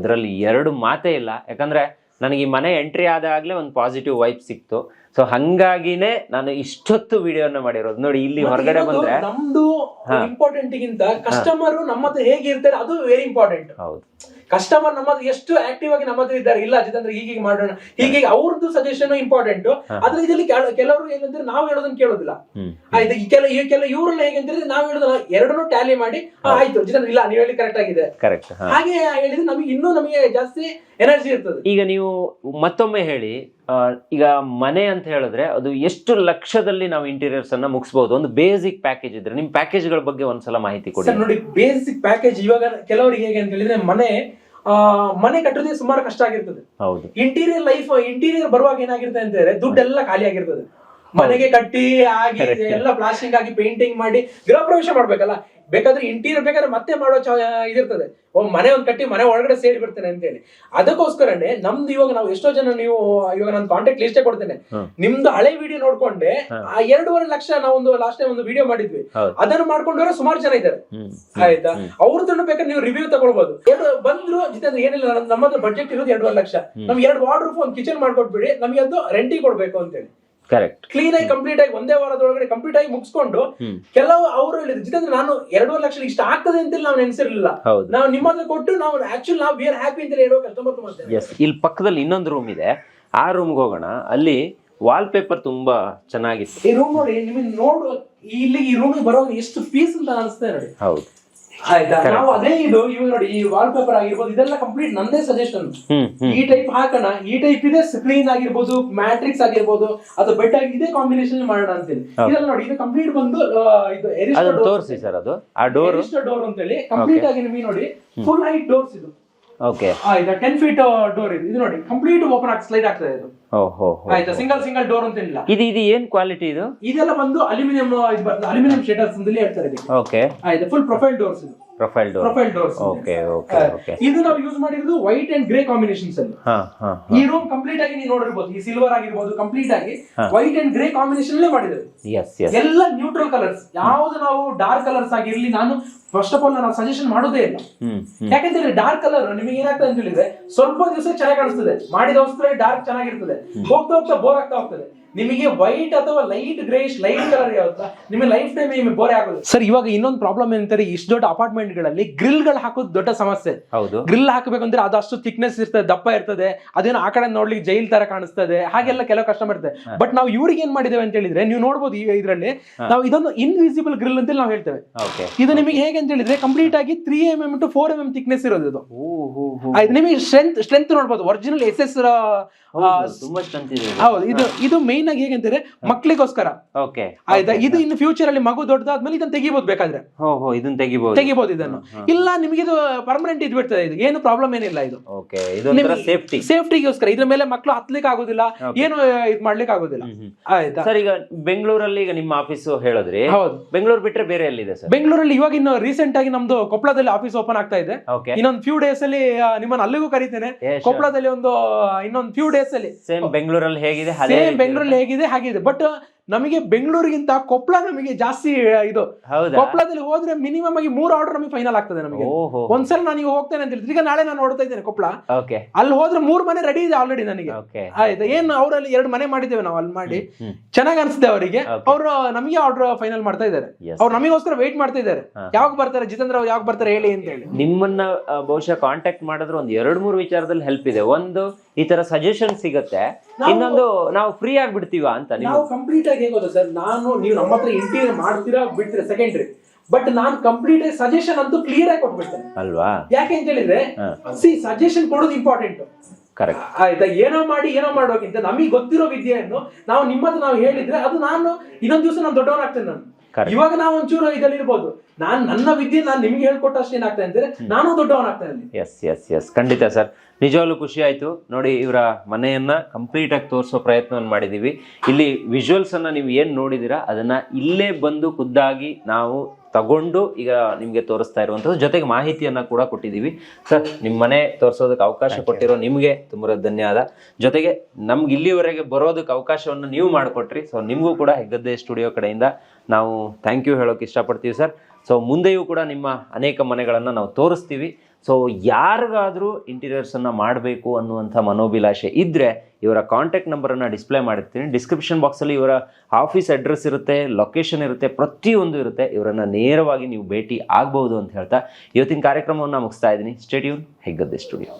ಇದರಲ್ಲಿ ಎರಡು ಮಾತೇ ಇಲ್ಲ. ಯಾಕಂದ್ರೆ ನನಗೆ ಈ ಮನೆ ಎಂಟ್ರಿ ಆದಾಗಲೇ ಒಂದು ಪಾಸಿಟಿವ್ ವೈಬ್ ಸಿಕ್ತು. ಸೊ ಹಂಗಾಗಿನೇ ನಾನು ಇಷ್ಟೊತ್ತು ವಿಡಿಯೋನ ಮಾಡಿರೋದು. ನೋಡಿ ಇಲ್ಲಿ ಹೊರಗಡೆ ಬಂದ್ರೆ ನಮ್ದು ಇಂಪಾರ್ಟೆಂಟ್ ಗಿಂತ ಕಸ್ಟಮರ್ ನಮ್ಮ ಹತ್ರ ಹೇಗೆ ಇರ್ತಾರೆ ಅದು ವೆರಿ ಇಂಪಾರ್ಟೆಂಟ್ ಹೌದು. ಕಸ್ಟಮರ್ ನಮ್ಮ ಎಷ್ಟು ಆಕ್ಟಿವ್ ಆಗಿ ನಮ್ಮ ಹತ್ರ ಇದ್ದಾರೆ. ಇಲ್ಲ ಅಜಿತ್ ಅಂದ್ರೆ ಹೀಗೆ ಮಾಡೋಣ. ಹೀಗೆ ಅವ್ರದ್ದು ಸಜೆಷನ್ ಇಂಪಾರ್ಟೆಂಟ್ ಆದ್ರೆ ಇದರಲ್ಲಿ ಕೆಲ- ಕೆಲವರು ಏನಂದ್ರೆ ನಾವು ಹೇಳೋದನ್ನ ಕೇಳೋದಿಲ್ಲ. ಆಯ್ತು ಈ ಕೆಲ ಈ ಕೆಲ ಇವ್ರೆಲ್ಲ ಹೇಗೆ ಅಂತಂದ್ರೆ ನಾವು ಹೇಳೋದಲ್ಲ. ಎರಡನ್ನೂ ಟ್ಯಾಲಿ ಮಾಡಿ ಆಯ್ತು ಅಂದ್ರೆ ಇಲ್ಲ ನೀವು ಹೇಳಿ ಕರೆಕ್ಟ್ ಆಗಿದೆ. ಕರೆಕ್ಟ್ ಹಾಗೆ ಹೇಳಿದ್ರೆ ನಮಗೆ ಇನ್ನೂ ನಮಗೆ ಜಾಸ್ತಿ ಎನರ್ಜಿ ಇರ್ತದೆ. ಈಗ ನೀವು ಮತ್ತೊಮ್ಮೆ ಹೇಳಿ ಈಗ ಮನೆ ಅಂತ ಹೇಳಿದ್ರೆ ಅದು ಎಷ್ಟು ಲಕ್ಷದಲ್ಲಿ ನಾವು ಇಂಟೀರಿಯರ್ಸ್ ಅನ್ನ ಮುಗಿಸಬಹುದು ಒಂದು ಬೇಸಿಕ್ ಪ್ಯಾಕೇಜ್ ಇದ್ರೆ. ನಿಮ್ ಪ್ಯಾಕೇಜ್ಗಳ ಬಗ್ಗೆ ಒಂದ್ಸಲ ಮಾಹಿತಿ ಕೊಡಿ. ನೋಡಿ ಬೇಸಿಕ್ ಪ್ಯಾಕೇಜ್ ಇವಾಗ ಕೆಲವರಿಗೆ ಹೇಗೆ ಅಂತ ಹೇಳಿದ್ರೆ ಮನೆ ಆ, ಮನೆ ಕಟ್ಟೋದೇ ಸುಮಾರು ಕಷ್ಟ ಆಗಿರ್ತದೆ. ಹೌದು. ಇಂಟೀರಿಯರ್ ಲೈಫ್ ಇಂಟೀರಿಯರ್ ಬರುವಾಗ ಏನಾಗಿರ್ತದೆ ಅಂತ ಹೇಳಿದ್ರೆ ದುಡ್ಡೆಲ್ಲ ಖಾಲಿ ಆಗಿರ್ತದೆ. ಮನೆಗೆ ಕಟ್ಟಿ ಆಗಿ ಎಲ್ಲ ಪ್ಲಾಸ್ಟಿಂಗ್ ಆಗಿ ಪೇಂಟಿಂಗ್ ಮಾಡಿ ಗೃಹ ಪ್ರವೇಶ ಮಾಡ್ಬೇಕಲ್ಲ. ಬೇಕಾದ್ರೆ ಇಂಟೀರಿಯರ್ ಬೇಕಾದ್ರೆ ಮತ್ತೆ ಮಾಡೋ ಚ- ಇದಿರ್ತದೆ. ಓ ಮನೆ ಒಂದ್ ಕಟ್ಟಿ ಮನೆ ಒಳಗಡೆ ಸೇರಿ ಬಿಡ್ತೇನೆ ಅಂತ ಹೇಳಿ ಅದಕ್ಕೋಸ್ಕರನೇ ನಮ್ದು ಇವಾಗ ನಾವು ಎಷ್ಟೋ ಜನ ನೀವು ಇವಾಗ ನಾನು ಕಾಂಟ್ಯಾಕ್ಟ್ ಲಿಸ್ಟೇ ಕೊಡ್ತೇನೆ. ನಿಮ್ದು ಹಳೆ ವಿಡಿಯೋ ನೋಡ್ಕೊಂಡೆ ಆ ಎರಡೂವರೆ ಲಕ್ಷ ನಾವೊಂದು ಲಾಸ್ಟ್ ಟೈಮ್ ಒಂದು ವಿಡಿಯೋ ಮಾಡಿದ್ವಿ. ಅದನ್ನು ಮಾಡ್ಕೊಂಡವ್ರೆ ಸುಮಾರು ಜನ ಇದ್ದಾರೆ. ಆಯ್ತಾ? ಅವ್ರದ್ದು ಬೇಕಾದ್ರೆ ನೀವು ರಿವ್ಯೂ ತಗೊಳ್ಬಹುದು ಎರಡು ಬಂದ್ರು ಜಿತೇಂದ್ರ ಏನಿಲ್ಲ ನಮ್- ನಮ್ಮ ಬಜೆಟ್ ಇರೋದು ಎರಡೂವರೆ ಲಕ್ಷ. ನಮ್ಗೆ ಎರಡು ವಾರ್ಡ್ ರೂಫ್ ಒಂದು ಕಿಚನ್ ಮಾಡ್ಕೊಟ್ಬಿಡಿ ನಮಗೆ ಅದು ರೆಂಟಿಗೆ ಕೊಡ್ಬೇಕು ಅಂತೇಳಿ. ಕರೆಕ್ಟ್ ಕ್ಲೀನ್ ಆಗಿ ಕಂಪ್ಲೀಟ್ ಆಗಿ ಒಂದೇ ವಾರದೊಳಗಡೆ ಕಂಪ್ಲೀಟ್ ಆಗಿ ಮುಗಿಸ್ಕೊಂಡು ಕೆಲವು ಅವರು ಹೇಳಿದ್ರು. ಜಿತೇಂದ್ರ ನಾನು ಎರಡೂವರೆ ಲಕ್ಷ ಇಷ್ಟ ಆಗ್ತದೆ ಅಂತ ನಾವು ನೆನ್ಸಿರ್ಲಿಲ್ಲ ಹೌದು. ನಾವು ನಿಮ್ಮ ಹತ್ರ ಕೊಟ್ಟು ನಾವು ಆಕ್ಚುಲಿ ನಾವು ವಿ ಆರ್ ಹ್ಯಾಪಿ ಅಂತ ಹೇಳೋ ಕಸ್ಟಮರ್ ಮಾಡ್ತೇವೆ ಎಸ್ ಇಲ್ಲಿ ಪಕ್ಕದಲ್ಲಿ ಇನ್ನೊಂದು ರೂಮ್ ಇದೆ. ಆ ರೂಮ್ಗೆ ಹೋಗೋಣ. ಅಲ್ಲಿ ವಾಲ್ ಪೇಪರ್ ತುಂಬಾ ಚೆನ್ನಾಗಿತ್ತು. ಈ ರೂಮ್ ನೋಡಿ ನಿಮಗೆ ನೋಡು ಇಲ್ಲಿ ಈ ರೂಮ್ ಬರೋ ಎಷ್ಟು ಫೀಸ್ ಅಂತ ಅನಿಸ್ತದೆ ನೋಡಿ. ಹೌದು. ಆಯ್ತಾ ನಾವು ಅದೇ ಇದು ಇವಾಗ ನೋಡಿ ಈ ವಾಲ್ ಪೇಪರ್ ಆಗಿರ್ಬೋದು ಇದೆಲ್ಲ ಕಂಪ್ಲೀಟ್ ನಂದೇ ಸಜೆಷನ್ ಈ ಟೈಪ್ ಹಾಕೋಣ ಈ ಟೈಪ್ ಇದೆ ಸ್ಕ್ರೀನ್ ಆಗಿರ್ಬೋದು ಮ್ಯಾಟ್ರಿಕ್ಸ್ ಆಗಿರ್ಬೋದು ಅದು ಬೆಡ್ ಆಗಿ ಇದೇ ಕಾಂಬಿನೇಷನ್ ಮಾಡೋಣ ಅಂತೇಳಿ ಇದೆಲ್ಲ ನೋಡಿ ಇದು ಕಂಪ್ಲೀಟ್ ಬಂದು ಇದು ಎರಿಸ್ಟರ್ ತೋರಿಸಿ ಸರ್ ಅದು. ಆ ಡೋರ್ ಡೋರ್ ಅಂತೇಳಿ ಕಂಪ್ಲೀಟ್ ಆಗಿ ನಿಮಗೆ ನೋಡಿ ಫುಲ್ ಹೈಟ್ ಡೋರ್ಸ್ ಇದು. ಓಕೆ ಆಯ್ತಾ ಟೆನ್ ಫೀಟ್ ಡೋರ್ ಇದೆ. ಇದು ನೋಡಿ ಕಂಪ್ಲೀಟ್ ಓಪನ್ ಆಗಿ ಸ್ಲೈಡ್ ಆಗ್ತದೆ ಇದು ಓಹೋ ಆಯ್ತಾ? ಸಿಂಗಲ್ ಸಿಂಗಲ್ ಡೋರ್ ಅಂತ ಇಲ್ಲ ಇದು ಇದು ಏನ್ ಕ್ವಾಲಿಟಿ ಇದು? ಇದೆಲ್ಲ ಬಂದು ಅಲ್ಯೂಮಿನಿಯಂ ಇದು ಬರ್ತದೆ ಅಲ್ಯೂಮಿನಿಯಂ ಶೇಟರ್ಸ್ ಅಂತಲೇ ಹೇಳ್ತಾರೆ ಇದಕ್ಕೆ ಓಕೆ ಆಯ್ತಾ? ಫುಲ್ ಪ್ರೊಫೈಲ್ ಡೋರ್ಸ್ ಇದು. Profile door profile doors okay okay okay ಇದು ನಾವು ಯೂಸ್ ಮಾಡಿರೋದು ವೈಟ್ ಅಂಡ್ ಗ್ರೇ ಕಾಂಬಿನೇಷನ್ಸ್ ಅಲ್ಲಿ. ಹಾ ಹಾ ಈ ರೂಮ್ ಕಂಪ್ಲೀಟ್ ಆಗಿ ನೀವು ನೋಡಿರ್ಬೋದು ಈ ಸಿಲ್ವರ್ ಆಗಿರ್ಬೋದು ಕಂಪ್ಲೀಟ್ ಆಗಿ ವೈಟ್ ಅಂಡ್ ಗ್ರೇ ಕಾಂಬಿನೇಷನ್ ಅಲ್ಲೇ ಮಾಡಿದ್ರು ಎಸ್ ಎಸ್ ಎಲ್ಲ ನ್ಯೂಟ್ರಲ್ ಕಲರ್ಸ್ ಯಾವ್ದು ನಾವು ಡಾರ್ಕ್ ಕಲರ್ಸ್ ಆಗಿರ್ಲಿ ನಾನು ಫಸ್ಟ್ ಆಫ್ ಆಲ್ ನಾನು ಸಜೆಷನ್ ಮಾಡೋದೇ ಇಲ್ಲ. ಯಾಕಂದ್ರೆ ಡಾರ್ಕ್ ಕಲರ್ ನಿಮಗೆ ಏನಾಗ್ತದೆ ಅಂತ ಹೇಳಿದ್ರೆ ಸ್ವಲ್ಪ ದಿವಸ ಚೆನ್ನಾಗಿ ಕಾಣಿಸ್ತದೆ. ಮಾಡಿದ ವಸ್ತುಗಳಲ್ಲಿ ಡಾರ್ಕ್ ಚೆನ್ನಾಗಿರ್ತದೆ. ಹೋಗ್ತಾ ಹೋಗ್ತಾ ಬೋರ್ ಆಗ್ತಾ ಹೋಗ್ತದೆ. ನಿಮಗೆ ವೈಟ್ ಅಥವಾ ಲೈಟ್ ಗ್ರೇಶ್ ಲೈಟ್ ಕಲರ್ ಯಾವ್ದು ನಿಮಗೆ ಲೈಫ್ ಟೈಮ್ ನಿಮಗೆ ಬೋರ್ ಆಗೋದು ಸರ್ ಇವಾಗ ಇನ್ನೊಂದು ಪ್ರಾಬ್ಲಮ್ ಏನಂತಾರೆ ಇಷ್ಟು ದೊಡ್ಡ ಅಪಾರ್ಟ್ಮೆಂಟ್ಗಳಲ್ಲಿ ಗ್ರಿಲ್ಗಳು ಹಾಕೋದು ದೊಡ್ಡ ಸಮಸ್ಯೆ. ಹೌದು. ಗ್ರಿಲ್ ಹಾಕಬೇಕಂದ್ರೆ ಅದು ಅಷ್ಟು ಥಿಕ್ನೆಸ್ ಇರ್ತದೆ ದಪ್ಪ ಇರ್ತದೆ ಅದೇನು ಆ ಕಡೆ ನೋಡ್ಲಿಕ್ಕೆ ಜೈಲ್ ತರ ಕಾಣಿಸ್ತದೆ ಹಾಗೆಲ್ಲ ಕೆಲವು ಕಸ್ಟಮರ್ ಇರ್ತದೆ ಬಟ್ ನಾವು ಇವ್ರಿಗೆ ಏನ್ ಮಾಡಿದ್ದೇವೆ ಅಂತ ಹೇಳಿದ್ರೆ ನೀವು ನೋಡ್ಬೋದು ಈ ಇದರಲ್ಲಿ ನಾವು ಇದೊಂದು ಇನ್ವಿಸಿಬಲ್ ಗ್ರಿಲ್ ಅಂತ ನಾವು ಹೇಳ್ತೇವೆ. ಓಕೆ ಇದು ನಿಮಗೆ ಹೇಗೆ ಅಂತ ಹೇಳಿದ್ರೆ ಕಂಪ್ಲೀಟ್ ಆಗಿ three M M to four M M thickness ಇರೋದು ಇದು. ನಿಮಗೆ ಸ್ಟ್ರೆಂತ್ ಸ್ಟ್ರೆಂತ್ ನೋಡ್ಬೋದು ಒರಿಜಿನಲ್ ಎಸ್ ಎಸ್ ತುಂಬಾ ಹೌದು ಇದು ಇದು ಮೇನ್ ಆಗಿ ಹೇಗೆ ಅಂತಾರೆ ಮಕ್ಳಿಗೋಸ್ಕರ. ಓಕೆ ಆಯ್ತಾ? ಇದು ಇನ್ನು ಫ್ಯೂಚರ್ ಅಲ್ಲಿ ಮಗು ದೊಡ್ಡದಾದ್ಮೇಲೆ ಇದನ್ನ ತೆಗಿಬಹುದು ಬೇಕಾದ್ರೆ. ಓಹೋ ಇದನ್ನ ತೆಗಿಬಹುದು ತೆಗಿಬಹುದು ಇದನ್ನು. ಇಲ್ಲ ನಿಮಗೆ ಇದು ಪರ್ಮನೆಂಟ್ ಇದು ಬಿಡ್ತದೆ ಇದು. ಏನು ಪ್ರಾಬ್ಲಮ್ ಏನಿಲ್ಲ ಇದು. ಓಕೆ ಇದು ಸೇಫ್ಟಿ ಸೇಫ್ಟಿಗೋಸ್ಕರ ಇದ್ರ ಮೇಲೆ ಮಕ್ಕಳು ಹತ್ಲಿಕ್ಕೆ ಆಗೋದಿಲ್ಲ ಏನು ಇದು ಮಾಡ್ಲಿಕ್ಕೆ ಆಗೋದಿಲ್ಲ. ಆಯ್ತಾ? ಸರ್ ಈಗ ಬೆಂಗಳೂರಲ್ಲಿ ಈಗ ನಿಮ್ಮ ಆಫೀಸ್ ಹೇಳಿದ್ರಿ. ಹೌದು. ಬೆಂಗಳೂರು ಬಿಟ್ರೆ ಬೇರೆ ಎಲ್ಲಿದೆ ಸರ್? ಬೆಂಗಳೂರಲ್ಲಿ ಇವಾಗ ಇನ್ನು ರೀಸೆಂಟ್ ಆಗಿ ನಮ್ದು ಕೊಪ್ಪಳದಲ್ಲಿ ಆಫೀಸ್ ಓಪನ್ ಆಗ್ತಾ ಇದೆ. ಇನ್ನೊಂದು ಫ್ಯೂ ಡೇಸ್ ಅಲ್ಲಿ ನಿಮ್ಮನ್ನ ಅಲ್ಲಿಗೂ ಕರಿತೇನೆ. ಕೊಪ್ಪಳದಲ್ಲಿ ಒಂದು ಇನ್ನೊಂದು ಫ್ಯೂ ಡೇಸ್ ಅಲ್ಲಿ. ಸೇಮ್ ಬೆಂಗಳೂರಲ್ಲಿ ಹೇಗಿದೆ ಅದೇ ಸೇಮ್ ಬೆಂಗಳೂರಲ್ಲಿ ಹೇಗಿದೆ ಹಾಗಿದೆ ಬಟ್ ನಮಗೆ ಬೆಂಗಳೂರಿಗಿಂತ ಕೊಪ್ಪಳ ನಮಗೆ ಜಾಸ್ತಿ ಇದು ಕೊಪ್ಪಳದಲ್ಲಿ ಹೋದ್ರೆ ಮಿನಿಮಮ್ ಆಗಿ ಮೂರು ಆರ್ಡರ್ ನಮಗೆ ಫೈನಲ್ ಆಗ್ತದೆ ನಮಗೆ. ಒಂದ್ಸಲ ನಾನು ಈಗ ಹೋಗ್ತೇನೆ ಅಂತ ಹೇಳಿದ್ರೆ. ಈಗ ನಾಳೆ ನಾನು ನೋಡ್ತಾ ಇದ್ದೇನೆ ಕೊಪ್ಪಳ ಅಲ್ಲಿ ಹೋದ್ರೆ ಮೂರ್ ಮನೆ ರೆಡಿ ಇದೆ ಆಲ್ರೆಡಿ ನನಗೆ. ಆಯ್ತು? ಏನು ಅವರಲ್ಲಿ ಎರಡು ಮನೆ ಮಾಡಿದ್ದೇವೆ ನಾವು ಅಲ್ಲಿ ಮಾಡಿ. ಚೆನ್ನಾಗಿ ಅನ್ಸುತ್ತೆ ಅವರಿಗೆ. ಅವರು ನಮಗೆ ಆರ್ಡರ್ ಫೈನಲ್ ಮಾಡ್ತಾ ಇದ್ದಾರೆ. ಅವ್ರು ನಮಗೋಸ್ಕರ ವೇಟ್ ಮಾಡ್ತಾ ಇದ್ದಾರೆ. ಯಾವಾಗ ಬರ್ತಾರೆ? ಜಿತೇಂದ್ರ ಅವ್ರು ಯಾವಾಗ ಬರ್ತಾರೆ ಹೇಳಿ ಅಂತ ಹೇಳಿ. ನಿಮ್ಮನ್ನ ಬಹುಶಃ ಕಾಂಟ್ಯಾಕ್ಟ್ ಮಾಡಿದ್ರೆ ಒಂದ್ ಎರಡ್ ಮೂರು ವಿಚಾರದಲ್ಲಿ ಹೆಲ್ಪ್ ಇದೆ. ಒಂದು ಈ ತರ ಸಜೆಷನ್ ಸಿಗತ್ತೆ. ಇನ್ನೊಂದು ನಾವು ಫ್ರೀ ಆಗಿ ಬಿಡ್ತೀವ ಅಂತ ನೀವು ಕಂಪ್ಲೀಟ್ ಆಗಿ ಹೇಗೋದು ಸರ್ ನಾನು ನೀವು ನಮ್ಮ ಹತ್ರ ಇಂಟೀರಿಯರ್ ಮಾಡ್ತೀರಾ ಬಿಟ್ರೆ ಸೆಕೆಂಡ್ರಿ ಬಟ್ ನಾನು ಕಂಪ್ಲೀಟ್ ಆಗಿ ಸಜೆಷನ್ ಅಂತೂ ಕ್ಲಿಯರ್ ಆಗಿ ಕೊಟ್ಬಿಡ್ತೇನೆ. ಅಲ್ವಾ? ಯಾಕೆ ಅಂತ ಹೇಳಿದ್ರೆ ಸಿ ಸಜೆಷನ್ ಕೊಡೋದು ಇಂಪಾರ್ಟೆಂಟ್ ಕರೆಕ್ಟ್ ಆಯ್ತಾ? ಏನೋ ಮಾಡಿ ಏನೋ ಮಾಡೋಕ್ಕಿಂತ ನಮಗೆ ಗೊತ್ತಿರೋ ವಿದ್ಯೆಯನ್ನು ನಾವು ನಿಮ್ಮ ಹತ್ರ ನಾವು ಹೇಳಿದ್ರೆ ಅದು ನಾನು ಇನ್ನೊಂದ್ ದಿವಸ ನಾನು ದೊಡ್ಡವನಾಗ್ತೇನೆ ನಾನು. ಇವಾಗ ನಾವು ಒಂಚೂರು ಇದ್ರಲ್ಲಿ ಇರ್ಬೋದು. ನಾನ್ ನನ್ನ ವಿದ್ಯೆ ನಾನು ನಿಮ್ಗೆ ಹೇಳ್ಕೊಟ್ಟಷ್ಟು ಏನಾಗ್ತಾ ಅಂದ್ರೆ ನಾನು ದೊಡ್ಡವನಾಗ್ತಾ ಇದ್ದೀನಿ. ಎಸ್ ಎಸ್ ಎಸ್ ಖಂಡಿತ ಸರ್. ನಿಜವಾಗ್ಲೂ ಖುಷಿ ಆಯ್ತು. ನೋಡಿ ಇವರ ಮನೆಯನ್ನ ಕಂಪ್ಲೀಟ್ ಆಗಿ ತೋರಿಸೋ ಪ್ರಯತ್ನವನ್ನು ಮಾಡಿದೀವಿ. ಇಲ್ಲಿ ವಿಜುವಲ್ಸ್ ಅನ್ನ ನೀವು ಏನ್ ನೋಡಿದೀರಾ ಅದನ್ನ ಇಲ್ಲೇ ಬಂದು ಖುದ್ದಾಗಿ ನಾವು ತಗೊಂಡು ಈಗ ನಿಮಗೆ ತೋರಿಸ್ತಾ ಇರುವಂಥದ್ದು ಜೊತೆಗೆ ಮಾಹಿತಿಯನ್ನ ಕೂಡ ಕೊಟ್ಟಿದ್ದೀವಿ ಸರ್ ನಿಮ್ಮ ಮನೆ ತೋರಿಸೋದಕ್ಕೆ ಅವಕಾಶ ಕೊಟ್ಟಿರೋ ನಿಮಗೆ ತುಂಬ ಧನ್ಯವಾದ. ಜೊತೆಗೆ ನಮ್ಗೆ ಇಲ್ಲಿವರೆಗೆ ಬರೋದಕ್ಕೆ ಅವಕಾಶವನ್ನು ನೀವು ಮಾಡಿಕೊಟ್ರಿ. ಸೊ ನಿಮಗೂ ಕೂಡ ಹೆಗ್ಗದ್ದೆ ಸ್ಟುಡಿಯೋ ಕಡೆಯಿಂದ ನಾವು ಥ್ಯಾಂಕ್ ಯು ಹೇಳೋಕೆ ಇಷ್ಟಪಡ್ತೀವಿ ಸರ್ ಸೊ ಮುಂದೆಯೂ ಕೂಡ ನಿಮ್ಮ ಅನೇಕ ಮನೆಗಳನ್ನು ನಾವು ತೋರಿಸ್ತೀವಿ. ಸೊ ಯಾರಿಗಾದರೂ ಇಂಟೀರಿಯರ್ಸನ್ನು ಮಾಡಬೇಕು ಅನ್ನುವಂಥ ಮನೋಭಿಲಾಷೆ ಇದ್ದರೆ ಇವರ ಕಾಂಟ್ಯಾಕ್ಟ್ ನಂಬರನ್ನು ಡಿಸ್ಪ್ಲೇ ಮಾಡಿರ್ತೀನಿ. ಡಿಸ್ಕ್ರಿಪ್ಷನ್ ಬಾಕ್ಸಲ್ಲಿ ಇವರ ಆಫೀಸ್ ಅಡ್ರೆಸ್ ಇರುತ್ತೆ ಲೊಕೇಶನ್ ಇರುತ್ತೆ, ಪ್ರತಿಯೊಂದು ಇರುತ್ತೆ. ಇವರನ್ನು ನೇರವಾಗಿ ನೀವು ಭೇಟಿ ಆಗ್ಬೋದು ಅಂತ ಹೇಳ್ತಾ ಇವತ್ತಿನ ಕಾರ್ಯಕ್ರಮವನ್ನು ಮುಗಿಸ್ತಾ ಇದ್ದೀನಿ. ಸ್ಟೇಡಿಯೂನ್ ಹೆಗ್ಗದ್ದೆ ಸ್ಟುಡಿಯೋ